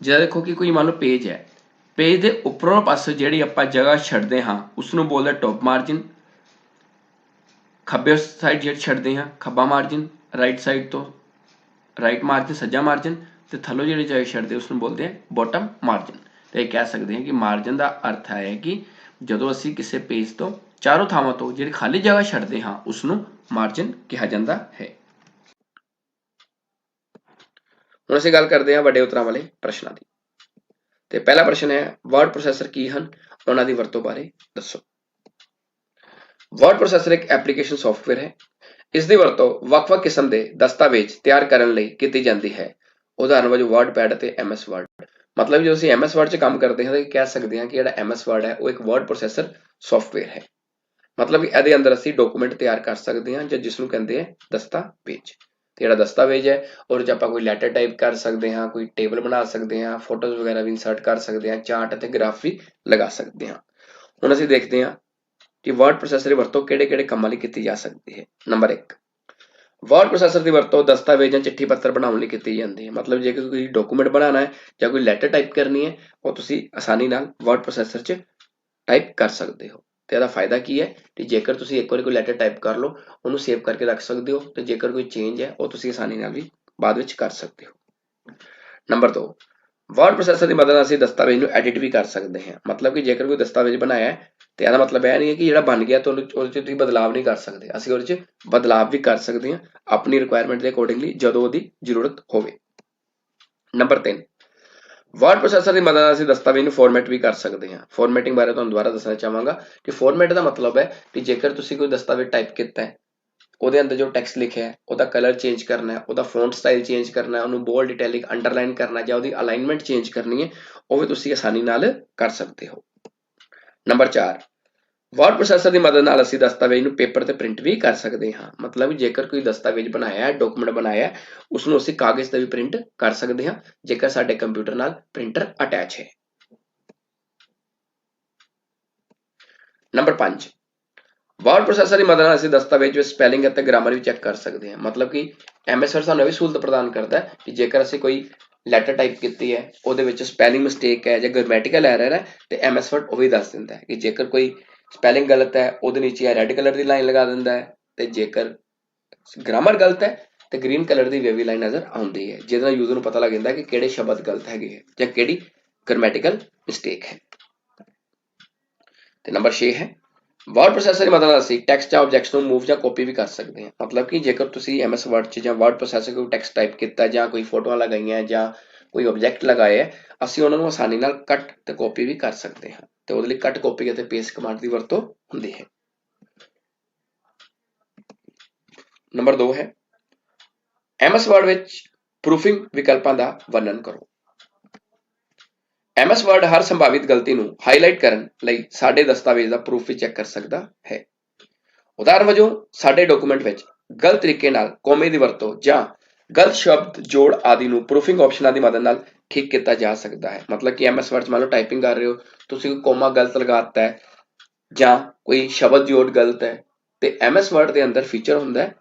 ਜਿਹੜਾ ਦੇਖੋ ਕਿ ਕੋਈ ਮੰਨ ਲਓ ਪੇਜ ਹੈ। ਪੇਜ ਦੇ ਉੱਪਰੋਂ ਪਾਸੇ ਜਿਹੜੀ ਆਪਾਂ ਜਗ੍ਹਾ ਛੱਡਦੇ ਹਾਂ ਉਸ ਨੂੰ ਬੋਲਦੇ ਟੌਪ ਮਾਰਜਨ ਖੱਬੇ ਸਾਈਡ ਜਿਹੜੀ ਛੱਡਦੇ ਹਾਂ, ਖੱਬਾ ਮਾਰਜਨ ਰਾਈਟ ਸਾਈਡ ਤੋਂ ਰਾਈਟ ਮਾਰਜਨ ਸੱਜਾ ਮਾਰਜਨ ਤੇ ਥੱਲੋਂ ਜਿਹੜੀ ਜਗ੍ਹਾ ਛੱਡਦੇ ਉਸ ਨੂੰ ਬੋਲਦੇ ਆ ਬਾਟਮ ਮਾਰਜਨ ਤੇ ਇਹ ਕਹਿ ਸਕਦੇ ਹਾਂ ਕਿ ਮਾਰਜਨ ਦਾ ਅਰਥ ਹੈ ਕਿ ਜਦੋਂ ਅਸੀਂ ਕਿਸੇ ਪੇਜ ਤੋਂ ਚਾਰੋਂ ਥਾਵਾਂ ਤੋਂ ਜਿਹੜੀ ਖਾਲੀ ਜਗ੍ਹਾ ਛੱਡਦੇ ਹਾਂ ਉਸ ਨੂੰ ਮਾਰਜਨ ਕਿਹਾ ਜਾਂਦਾ ਹੈ। ਹੁਣ ਅਸੀਂ ਗੱਲ ਕਰਦੇ ਹਾਂ ਵੱਡੇ ਉਤਰਾਂ ਵਾਲੇ ਪ੍ਰਸ਼ਨਾਂ ਦੀ। ਤੇ ਪਹਿਲਾ ਪ੍ਰਸ਼ਨ ਹੈ ਵਰਡ ਪ੍ਰੋਸੈਸਰ ਕੀ ਹਨ? ਉਹਨਾਂ ਦੀ ਵਰਤੋਂ ਬਾਰੇ ਦੱਸੋ। ਵਰਡ ਪ੍ਰੋਸੈਸਰ ਇੱਕ ਐਪਲੀਕੇਸ਼ਨ ਸੌਫਟਵੇਅਰ ਹੈ। ਇਸ ਦੀ ਵਰਤੋਂ ਵੱਖ-ਵੱਖ ਕਿਸਮ ਦੇ ਦਸਤਾਵੇਜ਼ ਤਿਆਰ ਕਰਨ ਲਈ ਕੀਤੀ ਜਾਂਦੀ ਹੈ। ਉਦਾਹਰਨ ਵਜੋਂ ਵਰਡਪੈਡ ਅਤੇ ਐਮਐਸ ਵਰਡ ਮਤਲਬ ਜਦੋਂ ਅਸੀਂ ਐਮਐਸ ਵਰਡ 'ਚ ਕੰਮ ਕਰਦੇ ਹਾਂ ਤਾਂ ਕਹਿ ਸਕਦੇ ਹਾਂ ਕਿ ਜਿਹੜਾ ਐਮਐਸ ਵਰਡ ਹੈ, ਉਹ ਇੱਕ ਵਰਡ ਪ੍ਰੋਸੈਸਰ ਸੌਫਟਵੇਅਰ ਹੈ। ਮਤਲਬ ਇਹਦੇ ਅੰਦਰ ਅਸੀਂ ਡਾਕੂਮੈਂਟ ਤਿਆਰ ਕਰ ਸਕਦੇ ਹਾਂ ਜਾਂ ਜਿਸ ਨੂੰ ਕਹਿੰਦੇ ਆ ਦਸਤਾਵੇਜ਼। ਤੇ ਜਿਹੜਾ ਦਸਤਾਵੇਜ਼ ਹੈ, ਉਹਦੇ 'ਚ ਆਪਾਂ ਕੋਈ ਲੈਟਰ ਟਾਈਪ ਕਰ ਸਕਦੇ ਹਾਂ, ਕੋਈ ਟੇਬਲ ਬਣਾ ਸਕਦੇ ਹਾਂ ਫੋਟੋਜ਼ ਵਗੈਰਾ ਵੀ ਇਨਸਰਟ ਕਰ ਸਕਦੇ ਹਾਂ ਚਾਰਟ ਅਤੇ ਗ੍ਰਾਫ ਵੀ ਲਗਾ ਸਕਦੇ ਹਾਂ। ਹੁਣ ਅਸੀਂ ਦੇਖਦੇ ਹਾਂ ਕਿ ਵਰਡ ਪ੍ਰੋਸੈਸਰ ਦੀ ਵਰਤੋਂ ਕਿਹੜੇ-ਕਿਹੜੇ ਕੰਮਾਂ ਲਈ ਕੀਤੀ ਜਾ ਸਕਦੀ ਹੈ? ਨੰਬਰ 1 ਵਰਡ ਪ੍ਰੋਸੈਸਰ ਦੀ ਵਰਤੋਂ ਦਸਤਾਵੇਜ਼ ਜਾਂ ਚਿੱਠੀ ਪੱਤਰ ਬਣਾਉਣ ਲਈ ਕੀਤੀ ਜਾਂਦੀ ਹੈ। ਮਤਲਬ ਜੇ ਕੋਈ ਡਾਕੂਮੈਂਟ ਬਣਾਉਣਾ ਹੈ ਜਾਂ ਕੋਈ ਲੈਟਰ ਟਾਈਪ ਕਰਨੀ ਹੈ, ਉਹ ਤੁਸੀਂ ਆਸਾਨੀ ਨਾਲ ਵਰਡ ਪ੍ਰੋਸੈਸਰ 'ਚ ਟਾਈਪ ਕਰ ਸਕਦੇ ਹੋ। ਤੇ ਇਹਦਾ ਫਾਇਦਾ ਕੀ ਹੈ? ਕਿ ਜੇਕਰ ਤੁਸੀਂ ਇੱਕ ਵਾਰੀ ਕੋਈ ਲੈਟਰ ਟਾਈਪ ਕਰ ਲਓ, ਉਹਨੂੰ ਸੇਵ ਕਰਕੇ ਰੱਖ ਸਕਦੇ ਹੋ ਤੇ ਜੇਕਰ ਕੋਈ ਚੇਂਜ ਹੈ, ਉਹ ਤੁਸੀਂ ਆਸਾਨੀ ਨਾਲ ਵੀ ਬਾਅਦ ਵਿੱਚ ਕਰ ਸਕਦੇ ਹੋ। ਨੰਬਰ 2 ਵਰਡ ਪ੍ਰੋਸੈਸਰ ਦੀ ਮਦਦ ਨਾਲ ਅਸੀਂ ਦਸਤਾਵੇਜ਼ ਨੂੰ ਐਡਿਟ ਵੀ ਕਰ ਸਕਦੇ ਹਾਂ। ਮਤਲਬ ਕਿ ਜੇਕਰ ਕੋਈ ਦਸਤਾਵੇਜ਼ ਬਣਾਇਆ ਹੈ ਤੇ ਇਹਦਾ ਮਤਲਬ ਇਹ ਨਹੀਂ ਹੈ ਕਿ ਜਿਹੜਾ ਬਣ ਗਿਆ ਤੁਹਾਨੂੰ ਉਹਦੇ 'ਚ ਤੁਸੀਂ ਬਦਲਾਵ ਨਹੀਂ ਕਰ ਸਕਦੇ। ਅਸੀਂ ਉਹਦੇ 'ਚ ਬਦਲਾਵ ਵੀ ਕਰ ਸਕਦੇ ਹਾਂ ਆਪਣੀ ਰਿਕੁਆਇਰਮੈਂਟ ਦੇ ਅਕੋਰਡਿੰਗਲੀ ਜਦੋਂ ਉਹਦੀ ਜ਼ਰੂਰਤ ਹੋਵੇ। ਨੰਬਰ 3 ਵਰਡ ਪ੍ਰੋਸੈਸਰ ਦੀ ਮਦਦ ਨਾਲ ਅਸੀਂ ਦਸਤਾਵੇਜ਼ ਨੂੰ ਫਾਰਮੈਟ ਵੀ ਕਰ ਸਕਦੇ ਹਾਂ। ਫਾਰਮੈਟਿੰਗ ਬਾਰੇ ਤੁਹਾਨੂੰ ਦੁਬਾਰਾ ਦੱਸਣਾ ਚਾਹਾਂਗਾ ਕਿ ਫਾਰਮੈਟ ਦਾ ਮਤਲਬ ਹੈ ਕਿ ਜੇਕਰ ਤੁਸੀਂ ਕੋਈ ਦਸਤਾਵੇਜ਼ ਟਾਈਪ ਕੀਤਾ ਹੈ, ਉਹਦੇ ਅੰਦਰ ਜੋ ਟੈਕਸਟ ਲਿਖਿਆ ਹੈ, ਉਹਦਾ ਕਲਰ ਚੇਂਜ ਕਰਨਾ ਹੈ, ਉਹਦਾ ਫੌਂਟ ਸਟਾਈਲ ਚੇਂਜ ਕਰਨਾ ਹੈ, ਉਹਨੂੰ ਬੋਲਡ ਇਟੈਲਿਕ ਅੰਡਰਲਾਈਨ ਕਰਨਾ ਜਾਂ ਉਹਦੀ ਅਲਾਈਨਮੈਂਟ ਚੇਂਜ ਕਰਨੀ ਹੈ, ਉਹ ਵੀ ਤੁਸੀਂ ਆਸਾਨੀ ਨਾਲ ਕਰ ਸਕਦੇ ਹੋ। ਨੰਬਰ 4 ਵਰਡ ਪ੍ਰੋਸੈਸਰ ਦੀ ਮਦਦ ਨਾਲ ਅਸੀਂ ਦਸਤਾਵੇਜ਼ ਨੂੰ ਪੇਪਰ ਤੇ ਪ੍ਰਿੰਟ ਵੀ ਕਰ ਸਕਦੇ ਹਾਂ। ਮਤਲਬ ਜੇਕਰ ਕੋਈ ਦਸਤਾਵੇਜ਼ ਬਣਾਇਆ ਹੈ ਡਾਕੂਮੈਂਟ ਬਣਾਇਆ ਹੈ ਉਸ ਨੂੰ ਅਸੀਂ ਕਾਗਜ਼ ਤੇ ਵੀ ਪ੍ਰਿੰਟ ਕਰ ਸਕਦੇ ਹਾਂ, ਜੇਕਰ ਸਾਡੇ ਕੰਪਿਊਟਰ ਨਾਲ ਪ੍ਰਿੰਟਰ ਅਟੈਚ ਹੈ। ਨੰਬਰ 5 ਵਰਡ ਪ੍ਰੋਸੈਸਰ ਦੀ ਮਦਦ ਨਾਲ ਅਸੀਂ ਦਸਤਾਵੇਜ਼ ਵਿੱਚ ਸਪੈਲਿੰਗ ਅਤੇ ਗ੍ਰਾਮਰ ਵੀ ਚੈੱਕ ਕਰ ਸਕਦੇ ਹਾਂ। ਮਤਲਬ ਕਿ ਐਮਐਸ ਵਰਡ ਸਾਨੂੰ ਇਹ ਵੀ ਸਹੂਲਤ ਪ੍ਰਦਾਨ ਕਰਦਾ ਹੈ ਕਿ ਜੇਕਰ ਅਸੀਂ ਕੋਈ ਲੈਟਰ ਟਾਈਪ ਕੀਤੀ ਹੈ, ਉਹਦੇ ਵਿੱਚ ਸਪੈਲਿੰਗ ਮਿਸਟੇਕ ਹੈ ਜਾਂ ਗ੍ਰਾਮੈਟੀਕਲ ਐਰਰ ਹੈ, ਤੇ ਐਮਐਸ ਵਰਡ ਉਹ ਵੀ ਦੱਸ ਦਿੰਦਾ ਹੈ ਕਿ ਜੇਕਰ ਕੋਈ ਸਪੈਲਿੰਗ ਗਲਤ ਹੈ, ਉਹਦੇ ਨੀਚੇ ਇਹ ਰੈੱਡ ਕਲਰ ਦੀ ਲਾਈਨ ਲਗਾ ਦਿੰਦਾ ਹੈ, ਤੇ ਜੇਕਰ ਗ੍ਰਾਮਰ ਗਲਤ ਹੈ, ਤੇ ਗ੍ਰੀਨ ਕਲਰ ਦੀ ਵੇਵੀ ਲਾਈਨ ਨਜ਼ਰ ਆਉਂਦੀ ਹੈ, ਜਿਹਦੇ ਨਾਲ ਯੂਜ਼ਰ ਨੂੰ ਪਤਾ ਲੱਗ ਜਾਂਦਾ ਕਿ ਕਿਹੜੇ ਸ਼ਬਦ ਗਲਤ ਹੈਗੇ ਹੈ ਜਾਂ ਕਿਹੜੀ ਗ੍ਰਾਮੈਟੀਕਲ ਮਿਸਟੇਕ ਹੈ। ਤੇ ਨੰਬਰ 6 ਹੈ ਵਰਡ ਪ੍ਰੋਸੈਸਰ ਦੀ ਮਦਦ ਨਾਲ ਅਸੀਂ ਟੈਕਸਟ ਜਾਂ ਆਬਜੈਕਟਸ ਨੂੰ ਮੂਵ ਜਾਂ ਕਾਪੀ ਵੀ ਕਰ ਸਕਦੇ ਹਾਂ। ਮਤਲਬ ਕਿ ਜੇਕਰ ਤੁਸੀਂ MS ਵਰਡ 'ਚ ਜਾਂ ਵਰਡ ਪ੍ਰੋਸੈਸਰ ਕੋਈ ਟੈਕਸਟ ਟਾਈਪ ਕੀਤਾ ਜਾਂ ਕੋਈ ਫੋਟੋਆਂ ਲਗਾਈਆਂ ਜਾਂ ਕੋਈ ਆਬਜੈਕਟ ਲਗਾਏ ਹੈ ਅਸੀਂ ਉਹਨਾਂ ਨੂੰ ਆਸਾਨੀ ਨਾਲ ਕੱਟ ਤੇ ਕਾਪੀ ਵੀ ਕਰ ਸਕਦੇ ਹਾਂ। ਤੇ ਉਹਦੇ ਲਈ ਕੱਟ ਕਾਪੀ ਅਤੇ ਪੇਸਟ ਕਮਾਂਡ ਦੀ ਵਰਤੋਂ ਹੁੰਦੀ ਹੈ। ਨੰਬਰ 2 ਹੈ, MS ਵਰਡ ਵਿੱਚ ਪ੍ਰੂਫਿੰਗ ਵਿਕਲਪਾਂ ਦਾ ਵਰਣਨ ਕਰੋ। MS ਵਰਡ ਹਰ ਸੰਭਾਵਿਤ ਗਲਤੀ ਨੂੰ ਹਾਈਲਾਈਟ ਕਰਨ ਲਈ ਸਾਡੇ ਦਸਤਾਵੇਜ਼ ਦਾ ਪ੍ਰੂਫ ਵੀ ਚੈੱਕ ਕਰ ਸਕਦਾ ਹੈ। ਉਦਾਹਰਨ ਵਜੋਂ, ਸਾਡੇ ਡਾਕੂਮੈਂਟ ਵਿੱਚ ਗਲਤ ਤਰੀਕੇ ਨਾਲ ਕੋਮੇ ਦੀ ਵਰਤੋਂ ਜਾਂ ਗਲਤ ਸ਼ਬਦ ਜੋੜ ਆਦਿ ਨੂੰ ਪ੍ਰੂਫਿੰਗ ਆਪਸ਼ਨਾਂ ਦੀ ਮਦਦ ਨਾਲ ਠੀਕ ਕੀਤਾ ਜਾ ਸਕਦਾ ਹੈ। ਮਤਲਬ ਕਿ MS ਵਰਡ 'ਚ ਮੰਨ ਲਓ ਟਾਈਪਿੰਗ ਕਰ ਰਹੇ ਹੋ, ਤੁਸੀਂ ਕੋਈ ਕੋਮਾ ਗਲਤ ਲਗਾਤਾ ਹੈ ਜਾਂ ਕੋਈ ਸ਼ਬਦ ਜੋੜ ਗਲਤ ਹੈ, ਤੇ MS ਵਰਡ ਦੇ ਅੰਦਰ ਫੀਚਰ ਹੁੰਦਾ ਹੈ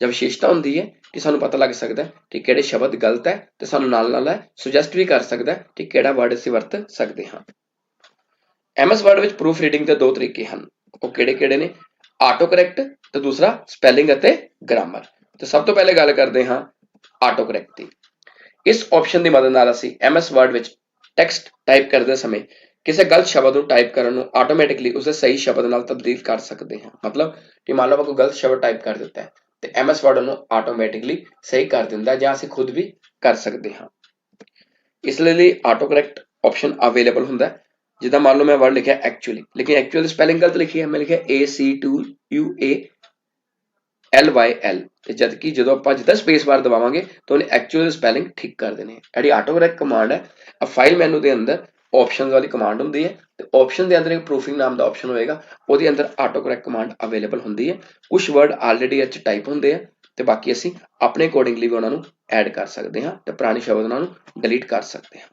ਜਾਂ ਵਿਸ਼ੇਸ਼ਤਾ ਹੁੰਦੀ ਹੈ ਕਿ ਸਾਨੂੰ ਪਤਾ ਲੱਗ ਸਕਦਾ ਹੈ ਕਿ ਕਿਹੜੇ ਸ਼ਬਦ ਗਲਤ ਹੈ ਤੇ ਸਾਨੂੰ ਨਾਲ ਨਾਲ ਹੈ ਸੁਜੈਸਟ ਵੀ ਕਰ ਸਕਦਾ ਹੈ ਕਿ ਕਿਹੜਾ ਵਰਡ ਅਸੀਂ ਵਰਤ ਸਕਦੇ ਹਾਂ। MS ਵਰਡ ਵਿੱਚ ਪ੍ਰੂਫ ਰੀਡਿੰਗ ਦੇ ਦੋ ਤਰੀਕੇ ਹਨ। ਉਹ ਕਿਹੜੇ ਕਿਹੜੇ ਨੇ? ਆਟੋ ਕਰੈਕਟ ਤੇ ਦੂਸਰਾ ਸਪੈਲਿੰਗ ਅਤੇ ਗ੍ਰਾਮਰ ਤੇ ਸਭ ਤੋਂ ਪਹਿਲੇ ਗੱਲ ਕਰਦੇ ਹਾਂ ਆਟੋ ਕਰੈਕਟ ਦੀ। ਇਸ ਆਪਸ਼ਨ ਦੀ ਮਦਦ ਨਾਲ ਅਸੀਂ MS ਵਰਡ ਵਿੱਚ ਟੈਕਸਟ ਟਾਈਪ ਕਰਦੇ ਸਮੇਂ ਕਿਸੇ ਗਲਤ ਸ਼ਬਦ ਨੂੰ ਟਾਈਪ ਕਰਨ ਨੂੰ ਆਟੋਮੈਟਿਕਲੀ ਉਸੇ ਸਹੀ ਸ਼ਬਦ ਨਾਲ ਤਬਦੀਲ ਕਰ ਸਕਦੇ ਹਾਂ। ਮਤਲਬ ਕਿ ਮੰਨ ਲਓ ਆਪਾਂ ਕੋਈ ਗਲਤ ਸ਼ਬਦ ਟਾਈਪ ਕਰ ਦਿੱਤਾ ਹੈ। ਤੇ MS Word ਨੂੰ ਆਟੋਮੈਟਿਕਲੀ ਸਹੀ ਕਰ ਦਿੰਦਾ ਜਾਂ ਅਸੀਂ ਖੁਦ ਵੀ ਕਰ ਸਕਦੇ ਹਾਂ। ਇਸ ਲਈ ਆਟੋ ਕਰੈਕਟ ਆਪਸ਼ਨ ਅਵੇਲੇਬਲ ਹੁੰਦਾ ਹੈ। ਜਿੱਦਾਂ ਮੰਨ ਲਓ ਮੈਂ ਵਰਡ ਲਿਖਿਆ ਐਕਚੁਅਲੀ ਲੇਕਿਨ ਐਕਚੁਅਲ ਸਪੈਲਿੰਗ ਗਲਤ ਲਿਖੀ ਹੈ, ਮੈਂ ਲਿਖਿਆ A, C 2 U, A, L, Y, L ਤੇ ਜਦ ਜਦੋਂ ਆਪਾਂ ਜਿੱਦਾਂ ਸਪੇਸ ਬਾਰ ਦਬਾਵਾਂਗੇ, ਤਾਂ ਉਹਨੇ ਐਕਚੁਅਲ ਸਪੈਲਿੰਗ ਠੀਕ ਕਰ ਦੇਣੀ ਹੈ। ਜਿਹੜੀ ਆਟੋ ਕਰੈਕਟ ਕਮਾਂਡ ਹੈ ਆ ਫਾਈਲ ਮੈਨੂ ਦੇ ਅੰਦਰ ਆਪਸ਼ਨਸ ਵਾਲੀ ਕਮਾਂਡ ਹੁੰਦੀ ਹੈ ਤੇ ਆਪਸ਼ਨ ਦੇ ਅੰਦਰ ਇੱਕ ਪ੍ਰੂਫਿੰਗ ਨਾਮ ਦਾ ਆਪਸ਼ਨ ਹੋਏਗਾ, ਉਹਦੇ ਅੰਦਰ ਆਟੋ ਕਰੈਕਟ ਕਮਾਂਡ ਅਵੇਲੇਬਲ ਹੁੰਦੀ ਹੈ। ਕੁਝ ਵਰਡ ਆਲਰੇਡੀ ਇੱਥੇ ਟਾਈਪ ਹੁੰਦੇ ਆ ਤੇ ਬਾਕੀ ਅਸੀਂ ਆਪਣੇ ਅਕੋਰਡਿੰਗਲੀ ਵੀ ਉਹਨਾਂ ਨੂੰ ਐਡ ਕਰ ਸਕਦੇ ਹਾਂ ਤੇ ਪੁਰਾਣੇ ਸ਼ਬਦ ਉਹਨਾਂ ਨੂੰ ਡਿਲੀਟ ਕਰ ਸਕਦੇ ਹਾਂ।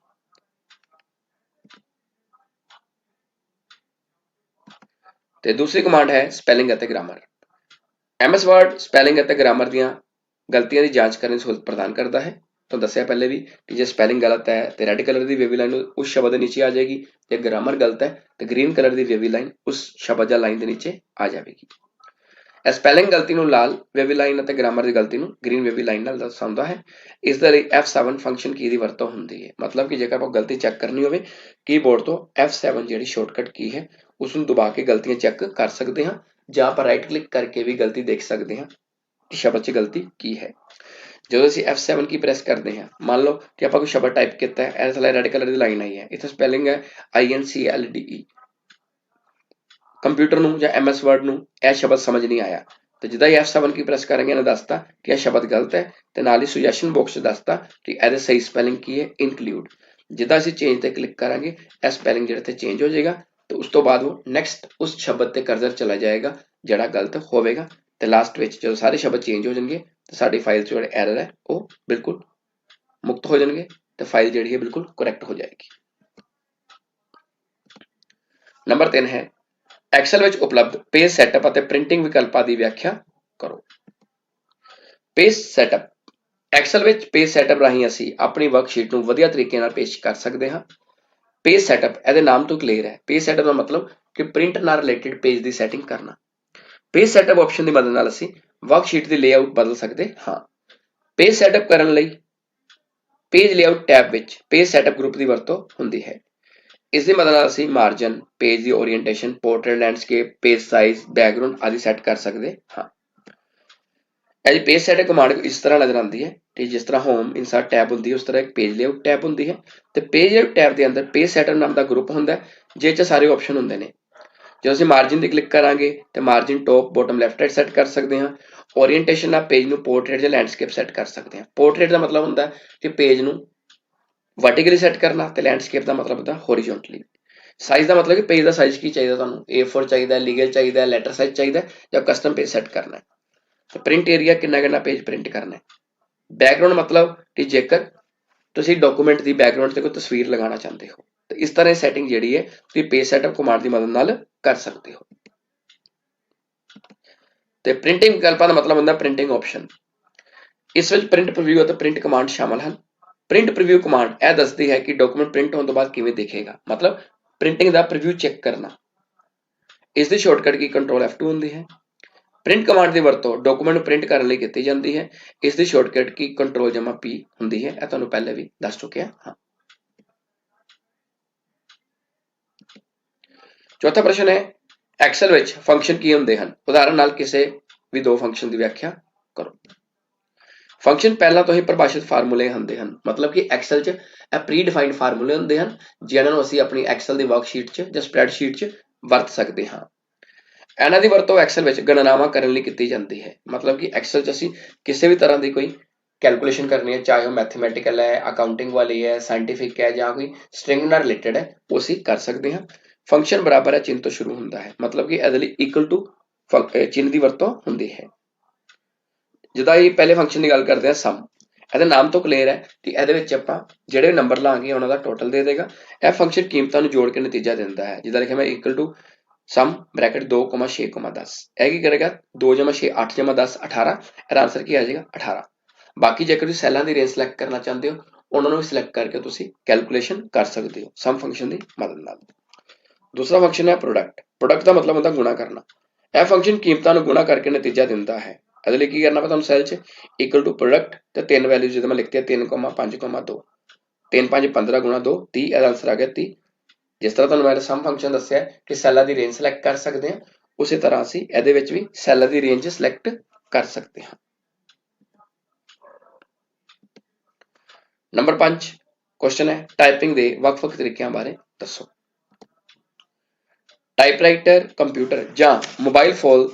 ਤੇ ਦੂਸਰੀ ਕਮਾਂਡ ਹੈ ਸਪੈਲਿੰਗ ਅਤੇ ਗ੍ਰਾਮਰ MS ਵਰਡ ਸਪੈਲਿੰਗ ਅਤੇ ਗ੍ਰਾਮਰ ਦੀਆਂ ਗਲਤੀਆਂ ਦੀ ਜਾਂਚ ਕਰਨ ਦੀ ਸਹੂਲਤ ਪ੍ਰਦਾਨ ਕਰਦਾ ਹੈ। ਤੁਹਾਨੂੰ ਦੱਸਿਆ ਪਹਿਲੇ ਵੀ ਕਿ ਜੇ ਸਪੈਲਿੰਗ ਗਲਤ ਹੈ ਤੇ ਰੈੱਡ ਕਲਰ ਦੀ ਵੇਵੀ ਲਾਈਨ ਉਸ ਸ਼ਬਦ ਦੇ ਨੀਚੇ ਆ ਜਾਏਗੀ ਤੇ ਗ੍ਰਾਮਰ ਗਲਤ ਹੈ ਤੇ ਗ੍ਰੀਨ ਕਲਰ ਦੀ ਵੇਵੀ ਲਾਈਨ ਉਸ ਸ਼ਬਦ ਜਾਂ ਲਾਈਨ ਦੇ ਨੀਚੇ ਆ ਜਾਵੇਗੀ। ਇਹ ਸਪੈਲਿੰਗ ਗਲਤੀ ਨੂੰ ਲਾਲ ਵੇਵੀ ਲਾਈਨ ਅਤੇ ਗ੍ਰਾਮਰ ਦੀ ਗਲਤੀ ਨੂੰ ਗ੍ਰੀਨ ਵੇਵੀ ਲਾਈਨ ਨਾਲ ਦਰਸਾਉਂਦਾ ਹੈ। ਇਸ ਦੇ ਲਈ F7 ਫੰਕਸ਼ਨ ਕੀ ਦੀ ਵਰਤੋਂ ਹੁੰਦੀ ਹੈ। ਮਤਲਬ ਕਿ ਜੇਕਰ ਆਪਾਂ ਗਲਤੀ ਚੈੱਕ ਕਰਨੀ ਹੋਵੇ ਕੀਬੋਰਡ ਤੋਂ F7 ਜਿਹੜੀ ਸ਼ਾਰਟਕਟ ਕੀ ਹੈ ਉਸ ਨੂੰ ਦਬਾ ਕੇ ਗਲਤੀਆਂ ਚੈੱਕ ਕਰ ਸਕਦੇ ਹਾਂ ਜਾਂ ਆਪਾਂ ਰਾਈਟ ਕਲਿੱਕ ਕਰਕੇ ਵੀ ਗਲਤੀ ਦੇਖ ਸਕਦੇ ਹਾਂ ਕਿ ਸ਼ਬਦ 'ਚ ਗਲਤੀ ਕੀ ਹੈ। ਜਦੋਂ ਅਸੀਂ F7 ਕੀ ਪ੍ਰੈਸ ਕਰਦੇ ਹਾਂ, ਮੰਨ ਲਓ ਕਿ ਆਪਾਂ ਕੋਈ ਸ਼ਬਦ ਟਾਈਪ ਕੀਤਾ ਹੈ ਇਹਦੇ ਲਈ ਰੈੱਡ ਕਲਰ ਦੀ ਲਾਈਨ ਆਈ ਹੈ ਇੱਥੇ ਸਪੈਲਿੰਗ ਹੈ I N C L D E computer ਨੂੰ ਜਾਂ MS ਵਰਡ ਨੂੰ ਇਹ ਸ਼ਬਦ ਸਮਝ ਨਹੀਂ ਆਇਆ। ਤੇ ਜਿੱਦਾਂ ਹੀ F7 ਕੀ ਪ੍ਰੈਸ ਕਰਾਂਗੇ, ਇਹਨੇ ਦੱਸਤਾ ਕਿ ਇਹ ਸ਼ਬਦ ਗਲਤ ਹੈ, ਤੇ ਨਾਲ ਹੀ ਸੁਜੈਸ਼ਨ ਬਾਕਸ 'ਚ ਦੱਸਤਾ ਕਿ ਇਹਦੇ ਸਹੀ ਸਪੈਲਿੰਗ ਕੀ ਹੈ ਇਨਕਲੂਡ ਜਿੱਦਾਂ ਅਸੀਂ ਚੇਂਜ ਤੇ ਕਲਿੱਕ ਕਰਾਂਗੇ, ਇਹ ਸਪੈਲਿੰਗ ਜਿਹੜਾ ਤੇ ਚੇਂਜ ਹੋ ਜਾਏਗਾ, ਤੇ ਉਸ ਤੋਂ ਬਾਅਦ ਉਹ ਨੈਕਸਟ ਉਸ ਸ਼ਬਦ ਤੇ ਕਰਜ਼ਰ ਚਲਾ ਜਾਏਗਾ, ਜਿਹੜਾ ਗਲਤ ਹੋਵੇਗਾ। ਤੇ ਲਾਸਟ ਵਿੱਚ ਜਦੋਂ ਸਾਰੇ ਸ਼ਬਦ ਚੇਂਜ ਹੋ ਜਾਣਗੇ ਸਾਡੀ ਫਾਈਲ 'ਚ ਜਿਹੜਾ ਐਰਰ ਹੈ, ਉਹ ਬਿਲਕੁਲ ਮੁਕਤ ਹੋ ਜਾਣਗੇ ਤੇ ਫਾਈਲ ਜਿਹੜੀ ਹੈ ਬਿਲਕੁਲ ਕਰੈਕਟ ਹੋ ਜਾਏਗੀ। ਨੰਬਰ 3 ਹੈ ਐਕਸਲ ਵਿੱਚ ਉਪਲਬਧ ਪੇਜ ਸੈਟਅਪ ਅਤੇ ਪ੍ਰਿੰਟਿੰਗ ਵਿਕਲਪਾਂ ਦੀ ਵਿਆਖਿਆ ਕਰੋ। ਪੇਜ ਸੈਟਅਪ ਐਕਸਲ ਵਿੱਚ ਪੇਜ ਸੈਟਅਪ ਰਾਹੀਂ ਅਸੀਂ ਆਪਣੀ ਵਰਕਸ਼ੀਟ ਨੂੰ ਵਧੀਆ ਤਰੀਕੇ ਨਾਲ ਪੇਸ਼ ਕਰ ਸਕਦੇ ਹਾਂ। ਪੇਜ ਸੈਟਅਪ ਇਹਦੇ ਨਾਮ ਤੋਂ ਕਲੀਅਰ ਹੈ। ਪੇਜ ਸੈਟਅਪ ਦਾ ਮਤਲਬ ਕਿ ਪ੍ਰਿੰਟ ਨਾਲ ਰਿਲੇਟਡ ਪੇਜ ਦੀ ਸੈਟਿੰਗ ਕਰਨਾ। ਪੇਜ ਸੈਟਅਪ ਆਪਸ਼ਨ ਦੀ ਮਦਦ ਨਾਲ ਅਸੀਂ ਵਰਕਸ਼ੀਟ ਦੀ ਲੇਆਊਟ ਬਦਲ ਸਕਦੇ? ਹਾਂ। ਪੇਜ ਸੈਟਅਪ ਕਰਨ ਲਈ ਪੇਜ ਲੇਆਊਟ ਟੈਬ ਵਿੱਚ ਪੇਜ ਸੈਟਅਪ ਗਰੁੱਪ ਦੀ ਵਰਤੋਂ ਹੁੰਦੀ ਹੈ। ਇਸ ਦੇ ਮਦਦ ਨਾਲ ਅਸੀਂ ਮਾਰਜਨ ਪੇਜ ਦੀ orientation portrait landscape page size background ਆਦਿ ਸੈੱਟ ਕਰ ਸਕਦੇ ਹਾਂ। ਇਹ ਪੇਜ ਸੈਟਅਪ ਕਮਾਂਡ ਇਸ ਤਰ੍ਹਾਂ ਨਜ਼ਰ ਆਉਂਦੀ ਹੈ ਕਿ ਜਿਸ ਤਰ੍ਹਾਂ ਹੋਮ ਇਨਸਰਟ ਟੈਬ ਹੁੰਦੀ ਹੈ, ਉਸ ਤਰ੍ਹਾਂ ਇੱਕ ਪੇਜ ਲੇਆਊਟ ਟੈਬ ਹੁੰਦੀ ਹੈ। ਤੇ ਪੇਜ ਲੇਆਊਟ ਟੈਬ ਦੇ ਅੰਦਰ ਪੇਜ ਸੈਟਅਪ ਨਾਮ ਦਾ ਗਰੁੱਪ ਹੁੰਦਾ ਹੈ ਜਿਸ 'ਚ ਸਾਰੇ ਆਪਸ਼ਨ ਹੁੰਦੇ ਨੇ। ਜਦੋਂ ਅਸੀਂ ਮਾਰਜਿਨ ਤੇ ਕਲਿੱਕ ਕਰਾਂਗੇ, ਤੇ margin top bottom left right set ਕਰ ਸਕਦੇ ਹਾਂ। ਓਰੀਐਂਟੇਸ਼ਨ ਨਾਲ ਪੇਜ ਨੂੰ ਪੋਰਟਰੇਟ ਜਾਂ ਲੈਂਡਸਕੇਪ ਸੈੱਟ ਕਰ ਸਕਦੇ ਹਾਂ। ਪੋਰਟਰੇਟ ਦਾ ਮਤਲਬ ਹੁੰਦਾ ਕਿ ਪੇਜ ਨੂੰ ਵਰਟੀਕਲੀ ਸੈੱਟ ਕਰਨਾ ਤੇ ਲੈਂਡਸਕੇਪ ਦਾ ਮਤਲਬ ਹੁੰਦਾ ਹੌਰੀਜ਼ੌਂਟਲੀ ਸਾਈਜ਼ ਦਾ ਮਤਲਬ ਕਿ ਪੇਜ ਦਾ ਸਾਈਜ਼ ਕੀ ਚਾਹੀਦਾ ਤੁਹਾਨੂੰ? A4 ਚਾਹੀਦਾ ਲੀਗਲ ਚਾਹੀਦਾ ਲੈਟਰ ਸਾਈਜ਼ ਚਾਹੀਦਾ ਜਾਂ ਕਸਟਮ ਪੇਜ ਸੈੱਟ ਕਰਨਾ ਹੈ। ਤੇ ਪ੍ਰਿੰਟ ਏਰੀਆ ਕਿੰਨਾ ਕਿੰਨਾ ਪੇਜ ਪ੍ਰਿੰਟ ਕਰਨਾ ਹੈ। ਬੈਕਗ੍ਰਾਉਂਡ ਮਤਲਬ ਕਿ ਜੇਕਰ ਤੁਸੀਂ ਡਾਕੂਮੈਂਟ ਦੀ ਬੈਕਗ੍ਰਾਉਂਡ ਤੇ ਕੋਈ ਤਸਵੀਰ ਲਗਾਉਣਾ ਚਾਹੁੰਦੇ ਹੋ, ਤੇ ਇਸ ਤਰ੍ਹਾਂ ਇਹ ਸੈਟਿੰਗ ਜਿਹੜੀ ਹੈ, ਤੁਸੀਂ ਪੇਜ ਸੈਟਅਪ ਕਮਾਂਡ ਦੀ ਮਦਦ ਨਾਲ ਕਰ ਸਕਦੇ ਹੋ। ਤੇ ਪ੍ਰਿੰਟਿੰਗ ਵਿਕਲਪਾਂ ਦਾ ਮਤਲਬ ਹੁੰਦਾ ਪ੍ਰਿੰਟਿੰਗ ਆਪਸ਼ਨ ਇਸ ਵਿੱਚ ਪ੍ਰਿੰਟ ਪ੍ਰੀਵਿਊ ਅਤੇ ਪ੍ਰਿੰਟ ਕਮਾਂਡ ਸ਼ਾਮਲ ਹਨ। ਪ੍ਰਿੰਟ ਪ੍ਰੀਵਿਊ ਕਮਾਂਡ ਇਹ ਦੱਸਦੀ ਹੈ ਕਿ ਡਾਕੂਮੈਂਟ ਪ੍ਰਿੰਟ ਹੋਣ ਤੋਂ ਬਾਅਦ ਕਿਵੇਂ ਦਿਖੇਗਾ। ਮਤਲਬ ਪ੍ਰਿੰਟਿੰਗ ਦਾ ਪ੍ਰੀਵਿਊ ਚੈੱਕ ਕਰਨਾ। ਇਸ ਦੀ ਸ਼ਾਰਟਕਟ ਕੀ ਕੰਟਰੋਲ F2 ਹੁੰਦੀ ਹੈ। ਪ੍ਰਿੰਟ ਕਮਾਂਡ ਦੀ ਵਰਤੋਂ ਡਾਕੂਮੈਂਟ ਨੂੰ ਪ੍ਰਿੰਟ ਕਰਨ ਲਈ ਕੀਤੀ ਜਾਂਦੀ ਹੈ। ਇਸ ਦੀ ਸ਼ਾਰਟਕਟ ਕੀ ਕੰਟਰੋਲ ਜਮਾ P ਹੁੰਦੀ ਹੈ, ਇਹ ਤੁਹਾਨੂੰ ਪਹਿਲੇ ਵੀ ਦੱਸ ਚੁੱਕਿਆ ਹਾਂ। ਚੌਥਾ ਪ੍ਰਸ਼ਨ ਹੈ ਐਕਸਲ ਵਿੱਚ ਫੰਕਸ਼ਨ ਕੀ ਹੁੰਦੇ ਹਨ? ਉਦਾਹਰਨ ਨਾਲ ਕਿਸੇ ਵੀ ਦੋ ਫੰਕਸ਼ਨ ਦੀ ਵਿਆਖਿਆ ਕਰੋ। ਫੰਕਸ਼ਨ ਪਹਿਲਾਂ ਤੋਂ ਹੀ ਪਰਿਭਾਸ਼ਿਤ ਫਾਰਮੂਲੇ ਹੁੰਦੇ ਹਨ। ਮਤਲਬ ਕਿ ਐਕਸਲ 'ਚ ਇਹ ਪ੍ਰੀ ਡਿਫਾਈਨਡ ਫਾਰਮੂਲੇ ਹੁੰਦੇ ਹਨ, ਜਿਹਨਾਂ ਨੂੰ ਅਸੀਂ ਆਪਣੀ ਐਕਸਲ ਦੀ ਵਰਕਸ਼ੀਟ 'ਚ ਜਾਂ ਸਪਰੈਡਸ਼ੀਟ 'ਚ ਵਰਤ ਸਕਦੇ ਹਾਂ। ਇਹਨਾਂ ਦੀ ਵਰਤੋਂ ਐਕਸਲ ਵਿੱਚ ਗਣਨਾਵਾਂ ਕਰਨ ਲਈ ਕੀਤੀ ਜਾਂਦੀ ਹੈ। ਮਤਲਬ ਕਿ ਐਕਸਲ 'ਚ ਅਸੀਂ ਕਿਸੇ ਵੀ ਤਰ੍ਹਾਂ ਦੀ ਕੋਈ ਕੈਲਕੂਲੇਸ਼ਨ ਕਰਨੀ ਹੈ, ਚਾਹੇ ਉਹ ਮੈਥਮੈਟੀਕਲ ਹੈ ਅਕਾਊਂਟਿੰਗ ਵਾਲੀ ਹੈ ਸਾਇੰਟੀਫਿਕ ਹੈ ਜਾਂ ਕੋਈ ਸਟ੍ਰਿੰਗ ਨਾਲ ਰਿਲੇਟਡ ਹੈ, ਉਹ ਅਸੀਂ ਕਰ ਸਕਦੇ ਹਾਂ। ਫੰਕਸ਼ਨ ਬਰਾਬਰ ਹੈ ਚਿੰਨ੍ਹ ਤੋਂ ਸ਼ੁਰੂ ਹੁੰਦਾ ਹੈ। ਮਤਲਬ ਕਿ ਇਹਦੇ ਲਈ ਇਕੁਅਲ ਟੂ ਚਿੰਨ ਦੀ ਵਰਤੋਂ ਹੁੰਦੀ ਹੈ। ਜਿੱਦਾਂ ਇਹ ਪਹਿਲੇ ਫੰਕਸ਼ਨ ਦੀ ਗੱਲ ਕਰਦੇ ਹਾਂ ਸਮ ਇਹਦੇ ਨਾਮ ਤੋਂ ਕਲੀਅਰ ਹੈ ਕਿ ਇਹਦੇ ਵਿੱਚ ਆਪਾਂ ਜਿਹੜੇ ਨੰਬਰ ਲਾਂਗੇ ਉਹਨਾਂ ਦਾ ਟੋਟਲ ਦੇ ਦੇਗਾ। ਇਹ ਫੰਕਸ਼ਨ ਕੀਮਤਾਂ ਨੂੰ ਜੋੜ ਕੇ ਨਤੀਜਾ ਦਿੰਦਾ ਹੈ। ਜਿੱਦਾਂ ਲਿਖਿਆ ਮੈਂ ਇਕੁਅਲ ਟੂ ਸਮ ਬ੍ਰੈਕਟ 2,6,10 ਇਹ ਕੀ ਕਰੇਗਾ? 2 6 8 10 18 ਇਹਦਾ ਆਨਸਰ ਕੀ ਆ ਜਾਏਗਾ? 18 ਬਾਕੀ ਜੇਕਰ ਤੁਸੀਂ ਸੈੱਲਾਂ ਦੀ ਰੇਂਜ ਸਿਲੈਕਟ ਕਰਨਾ ਚਾਹੁੰਦੇ ਹੋ ਉਹਨਾਂ ਨੂੰ ਵੀ ਸਿਲੈਕਟ ਕਰਕੇ ਤੁਸੀਂ ਕੈਲਕੂਲੇਸ਼ਨ ਕਰ ਸਕਦੇ ਹੋ। ਸਮ ਫੰਕਸ਼ਨ ਦੀ ਮਦਦ ਨਾਲ। ਦੂਸਰਾ ਫੰਕਸ਼ਨ ਹੈ ਪ੍ਰੋਡਕਟ ਪ੍ਰੋਡਕਟ ਦਾ ਮਤਲਬ ਹੁੰਦਾ ਗੁਣਾ ਕਰਨਾ। ਇਹ ਫੰਕਸ਼ਨ ਕੀਮਤਾਂ ਨੂੰ ਗੁਣਾ ਕਰਕੇ ਨਤੀਜਾ ਦਿੰਦਾ ਹੈ। ਇਹਦੇ ਲਈ ਕੀ ਕਰਨਾ ਪਤਾ ਤੁਹਾਨੂੰ ਸੈੱਲ 'ਚ ਇਕੁਅਲ ਟੂ ਪ੍ਰੋਡਕਟ ਤੇ ਤਿੰਨ ਵੈਲਿਊ ਜਿਹਦੇ ਮੈਂ ਲਿਖਤੀ ਹੈ 3,5,2 3 5 15 ਗੁਣਾ 2 30 ਇਹਦਾ ਆਨਸਰ ਆ ਗਿਆ 30 ਜਿਸ ਤਰ੍ਹਾਂ ਤੁਹਾਨੂੰ ਮੈਂ ਸਮ ਫੰਕਸ਼ਨ ਦੱਸਿਆ ਕਿ ਸੈੱਲਾਂ ਦੀ ਰੇਂਜ ਸਿਲੈਕਟ ਕਰ ਸਕਦੇ ਹਾਂ ਉਸੇ ਤਰ੍ਹਾਂ ਅਸੀਂ ਇਹਦੇ ਵਿੱਚ ਵੀ ਸੈੱਲਾਂ ਦੀ ਰੇਂਜ ਸਿਲੈਕਟ ਕਰ ਸਕਦੇ ਹਾਂ। ਨੰਬਰ 5 ਕੁਐਸਚਨ ਹੈ ਟਾਈਪਿੰਗ ਦੇ ਵੱਖ-ਵੱਖ ਤਰੀਕਿਆਂ ਬਾਰੇ ਦੱਸੋ। ਟਾਈਪਰਾਈਟਰ, ਕੰਪਿਊਟਰ ਜਾਂ ਮੋਬਾਈਲ ਫੋਨ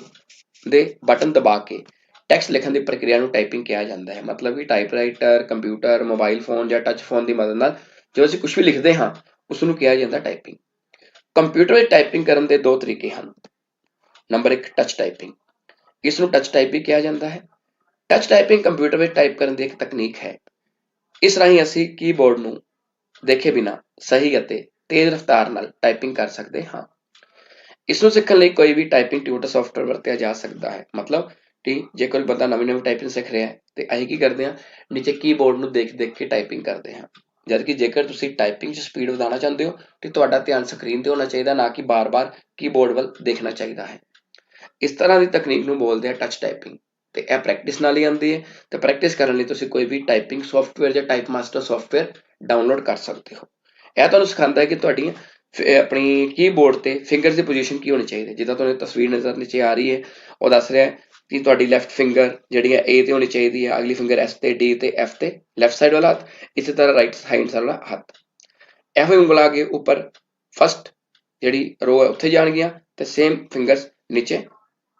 ਦੇ ਬਟਨ ਦਬਾ ਕੇ ਟੈਕਸਟ ਲਿਖਣ ਦੀ ਪ੍ਰਕਿਰਿਆ ਨੂੰ ਟਾਈਪਿੰਗ ਕਿਹਾ ਜਾਂਦਾ ਹੈ। ਮਤਲਬ ਕਿ ਟਾਈਪਰਾਈਟਰ, ਕੰਪਿਊਟਰ, ਮੋਬਾਈਲ ਫੋਨ ਜਾਂ ਟੱਚ ਫੋਨ ਦੀ ਮਦਦ ਨਾਲ ਜਦੋਂ ਅਸੀਂ ਕੁਝ ਵੀ ਲਿਖਦੇ ਹਾਂ ਉਸ ਨੂੰ ਕਿਹਾ ਜਾਂਦਾ ਟਾਈਪਿੰਗ। ਕੰਪਿਊਟਰ ਵਿੱਚ ਟਾਈਪਿੰਗ ਕਰਨ ਦੇ ਦੋ ਤਰੀਕੇ ਹਨ। ਨੰਬਰ 1 ਟੱਚ ਟਾਈਪਿੰਗ ਇਸ ਨੂੰ ਟੱਚ ਟਾਈਪਿੰਗ ਕਿਹਾ ਜਾਂਦਾ ਹੈ। ਟੱਚ ਟਾਈਪਿੰਗ ਕੰਪਿਊਟਰ ਵਿੱਚ ਟਾਈਪ ਕਰਨ ਦੀ ਇੱਕ ਤਕਨੀਕ ਹੈ। ਇਸ ਰਾਹੀਂ ਅਸੀਂ ਕੀਬੋਰਡ ਨੂੰ ਦੇਖੇ ਬਿਨਾ ਸਹੀ ਅਤੇ ਤੇਜ਼ ਰਫ਼ਤਾਰ ਨਾਲ ਟਾਈਪਿੰਗ ਕਰ ਸਕਦੇ ਹਾਂ। ਇਸ ਨੂੰ ਸਿੱਖਣ ਲਈ ਕੋਈ ਵੀ ਟਾਈਪਿੰਗ ਟਿਊਟਰ ਸੌਫਟਵੇਅਰ ਵਰਤਿਆ ਜਾ ਸਕਦਾ ਹੈ। ਮਤਲਬ ਕਿ ਜੇ ਕੋਈ ਬੰਦਾ ਨਵੀਂ ਨਵੀਂ ਟਾਈਪਿੰਗ ਸਿੱਖ ਰਿਹਾ ਹੈ, ਤੇ ਅਸੀਂ ਕੀ ਕਰਦੇ ਹਾਂ? ਨੀਚੇ ਕੀਬੋਰਡ ਨੂੰ ਦੇਖ ਦੇਖ ਕੇ ਟਾਈਪਿੰਗ ਕਰਦੇ ਹਾਂ। ਜਦ ਕਿ ਜੇਕਰ ਤੁਸੀਂ ਟਾਈਪਿੰਗ 'ਚ ਸਪੀਡ ਵਧਾਉਣਾ ਚਾਹੁੰਦੇ ਹੋ, ਤੇ ਤੁਹਾਡਾ ਧਿਆਨ ਸਕਰੀਨ ਤੇ ਹੋਣਾ ਚਾਹੀਦਾ, ਨਾ ਕਿ ਬਾਰ-ਬਾਰ ਕੀਬੋਰਡ ਵੱਲ ਦੇਖਣਾ ਚਾਹੀਦਾ ਹੈ। ਇਸ ਤਰ੍ਹਾਂ ਦੀ ਤਕਨੀਕ ਨੂੰ ਬੋਲਦੇ ਆ ਟੱਚ ਟਾਈਪਿੰਗ ਤੇ ਇਹ ਪ੍ਰੈਕਟਿਸ ਨਾਲ ਹੀ ਆਉਂਦੀ ਹੈ। ਤੇ ਪ੍ਰੈਕਟਿਸ ਕਰਨ ਲਈ ਤੁਸੀਂ ਕੋਈ ਵੀ ਟਾਈਪਿੰਗ ਸੌਫਟਵੇਅਰ ਜਾਂ ਟਾਈਪ ਮਾਸਟਰ ਸੌਫਟਵੇਅਰ ਡਾਊਨਲੋਡ ਕਰ ਸਕਦੇ ਹੋ। ਇਹ ਤੁਹਾਨੂੰ ਸਿਖਾਉਂਦਾ ਹੈ ਕਿ ਤੁਹਾਡੀਆਂ ਆਪਣੀ ਕੀਬੋਰਡ ਤੇ ਫਿੰਗਰ ਦੀ ਪੋਜੀਸ਼ਨ ਕੀ ਹੋਣੀ ਚਾਹੀਦੀ? ਹੈ ਜਿੱਦਾਂ ਤੁਹਾਨੂੰ ਤਸਵੀਰ ਨਜ਼ਰ ਨੀਚੇ ਆ ਰਹੀ ਹੈ, ਉਹ ਦੱਸ ਰਿਹਾ ਹੈ ਕਿ ਤੁਹਾਡੀ ਲੈਫਟ ਫਿੰਗਰ ਜਿਹੜੀ ਹੈ A ਤੇ ਹੋਣੀ ਚਾਹੀਦੀ ਹੈ, ਅਗਲੀ ਫਿੰਗਰ S ਤੇ, D ਤੇ, F ਤੇ ਲੈਫਟ ਸਾਈਡ ਵਾਲਾ ਹੱਥ, ਇਸੇ ਤਰ੍ਹਾਂ ਰਾਈਟ ਸਾਈਡ ਵਾਲਾ ਹੱਥ। ਇਹੋ ਹੀ ਉਂਗਲਾਂ ਅੱਗੇ ਉੱਪਰ ਫਸਟ ਜਿਹੜੀ ਰੋ ਹੈ ਉੱਥੇ ਜਾਣਗੀਆਂ ਤੇ ਸੇਮ ਫਿੰਗਰਸ ਨੀਚੇ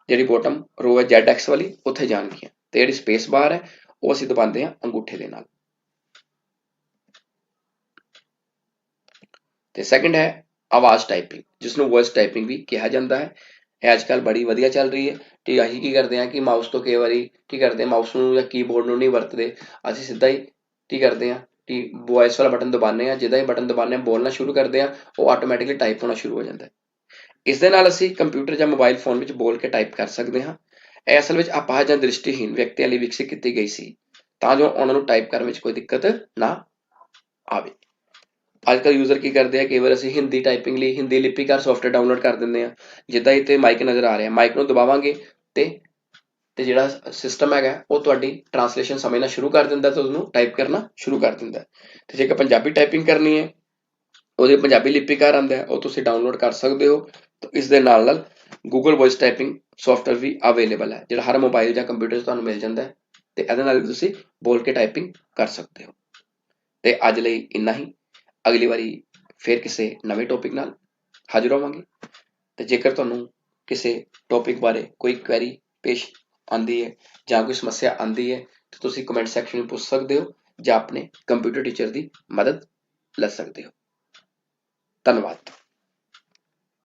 ਜਿਹੜੀ ਬੋਟਮ ਰੋ ਹੈ ZX ਵਾਲੀ ਉੱਥੇ ਜਾਣਗੀਆਂ। ਤੇ ਜਿਹੜੀ ਸਪੇਸ ਬਾਰ ਹੈ, ਉਹ ਅਸੀਂ ਦਬਾਉਂਦੇ ਹਾਂ ਅੰਗੂਠੇ ਦੇ ਨਾਲ। ਤੇ ਸੈਕੰਡ ਹੈ ਆਵਾਜ਼ ਟਾਈਪਿੰਗ ਜਿਸ ਨੂੰ ਵੌਇਸ ਟਾਈਪਿੰਗ ਵੀ ਕਿਹਾ ਜਾਂਦਾ ਹੈ। ਇਹ ਅੱਜ ਕੱਲ ਬੜੀ ਵਧੀਆ ਚੱਲ ਰਹੀ ਹੈ। ਠੀਕ ਅਸੀਂ ਕੀ ਕਰਦੇ ਹਾਂ ਕਿ ਮਾਊਸ ਤੋਂ ਕਈ ਵਾਰੀ ਕੀ ਕਰਦੇ ਹਾਂ ਮਾਊਸ ਨੂੰ ਜਾਂ ਕੀਬੋਰਡ ਨੂੰ ਨਹੀਂ ਵਰਤਦੇ। ਅਸੀਂ ਸਿੱਧਾ ਹੀ ਕੀ ਕਰਦੇ ਹਾਂ, ਕਿ ਵੌਇਸ ਵਾਲਾ ਬਟਨ ਦਬਾਉਂਦੇ ਹਾਂ। ਜਿੱਦਾਂ ਹੀ ਬਟਨ ਦਬਾਉਂਦੇ ਹਾਂ, ਬੋਲਣਾ ਸ਼ੁਰੂ ਕਰਦੇ ਹਾਂ, ਉਹ ਆਟੋਮੈਟਿਕਲੀ ਟਾਈਪ ਹੋਣਾ ਸ਼ੁਰੂ ਹੋ ਜਾਂਦਾ ਹੈ। ਇਸ ਦੇ ਨਾਲ ਅਸੀਂ ਕੰਪਿਊਟਰ ਜਾਂ ਮੋਬਾਈਲ ਫੋਨ ਵਿੱਚ ਬੋਲ ਕੇ ਟਾਈਪ ਕਰ ਸਕਦੇ ਹਾਂ। ਇਹ ਅਸਲ ਵਿੱਚ ਅਪਾਹਜ ਜਾਂ ਦ੍ਰਿਸ਼ਟੀਹੀਨ ਵਿਅਕਤੀਆਂ ਲਈ ਵਿਕਸਿਤ ਕੀਤੀ ਗਈ ਸੀ। ਤਾਂ ਜੋ ਉਹਨਾਂ ਨੂੰ ਟਾਈਪ ਕਰਨ ਵਿੱਚ ਕੋਈ ਦਿੱਕਤ ਨਾ ਆਵੇ। ਅੱਜ ਕੱਲ੍ਹ ਯੂਜ਼ਰ ਕੀ ਕਰਦੇ ਆ, ਕਈ ਵਾਰ ਅਸੀਂ ਹਿੰਦੀ ਟਾਈਪਿੰਗ ਲਈ ਹਿੰਦੀ ਲਿਪੀਕਾਰ ਸੌਫਟਵੇਅਰ ਡਾਊਨਲੋਡ ਕਰ ਦਿੰਦੇ ਆ। ਜਿੱਦਾਂ ਇੱਥੇ ਮਾਈਕ ਨਜ਼ਰ ਆ ਰਿਹਾ ਮਾਈਕ ਨੂੰ ਦਬਾਵਾਂਗੇ ਤੇ ਤੇ ਜਿਹੜਾ ਸਿਸਟਮ ਹੈਗਾ, ਉਹ ਤੁਹਾਡੀ ਟਰਾਂਸਲੇਸ਼ਨ ਸਮਝਣਾ ਸ਼ੁਰੂ ਕਰ ਦਿੰਦਾ ਤੇ ਉਹਨੂੰ ਟਾਈਪ ਕਰਨਾ ਸ਼ੁਰੂ ਕਰ ਦਿੰਦਾ। ਤੇ ਜੇਕਰ ਪੰਜਾਬੀ ਟਾਈਪਿੰਗ ਕਰਨੀ ਹੈ, ਉਹਦੇ ਪੰਜਾਬੀ ਲਿਪੀਕਾਰ ਆਂਦਾ ਉਹ ਤੁਸੀਂ ਡਾਊਨਲੋਡ ਕਰ ਸਕਦੇ ਹੋ। ਤਾਂ ਇਸ ਦੇ ਨਾਲ ਨਾਲ Google ਵੌਇਸ ਟਾਈਪਿੰਗ ਸੌਫਟਵੇਅਰ ਵੀ ਅਵੇਲੇਬਲ ਹੈ, ਜਿਹੜਾ ਹਰ ਮੋਬਾਈਲ ਜਾਂ ਕੰਪਿਊਟਰ 'ਚ ਤੁਹਾਨੂੰ ਮਿਲ ਜਾਂਦਾ ਹੈ। ਤੇ ਇਹਦੇ ਨਾਲ ਤੁਸੀਂ ਬੋਲ ਕੇ ਟਾਈਪਿੰਗ ਕਰ ਸਕਦੇ ਹੋ। ਤੇ ਅੱਜ ਲਈ ਇੰਨਾ ਹੀ। ਅਗਲੀ ਵਾਰੀ ਫਿਰ ਕਿਸੇ ਨਵੇਂ ਟੌਪਿਕ ਨਾਲ ਹਾਜ਼ਰ ਹੋਵਾਂਗੇ। ਤੇ ਜੇਕਰ ਤੁਹਾਨੂੰ ਕਿਸੇ ਟੌਪਿਕ ਬਾਰੇ ਕੋਈ ਕੁਐਰੀ ਪੇਸ਼ ਆਂਦੀ ਹੈ ਜਾਂ ਕੋਈ ਸਮੱਸਿਆ ਆਂਦੀ ਹੈ, ਤਾਂ ਤੁਸੀਂ ਕਮੈਂਟ ਸੈਕਸ਼ਨ ਵਿੱਚ ਪੁੱਛ ਸਕਦੇ ਹੋ ਜਾਂ ਆਪਣੇ ਕੰਪਿਊਟਰ ਟੀਚਰ ਦੀ ਮਦਦ ਲੈ ਸਕਦੇ ਹੋ। ਧੰਨਵਾਦ।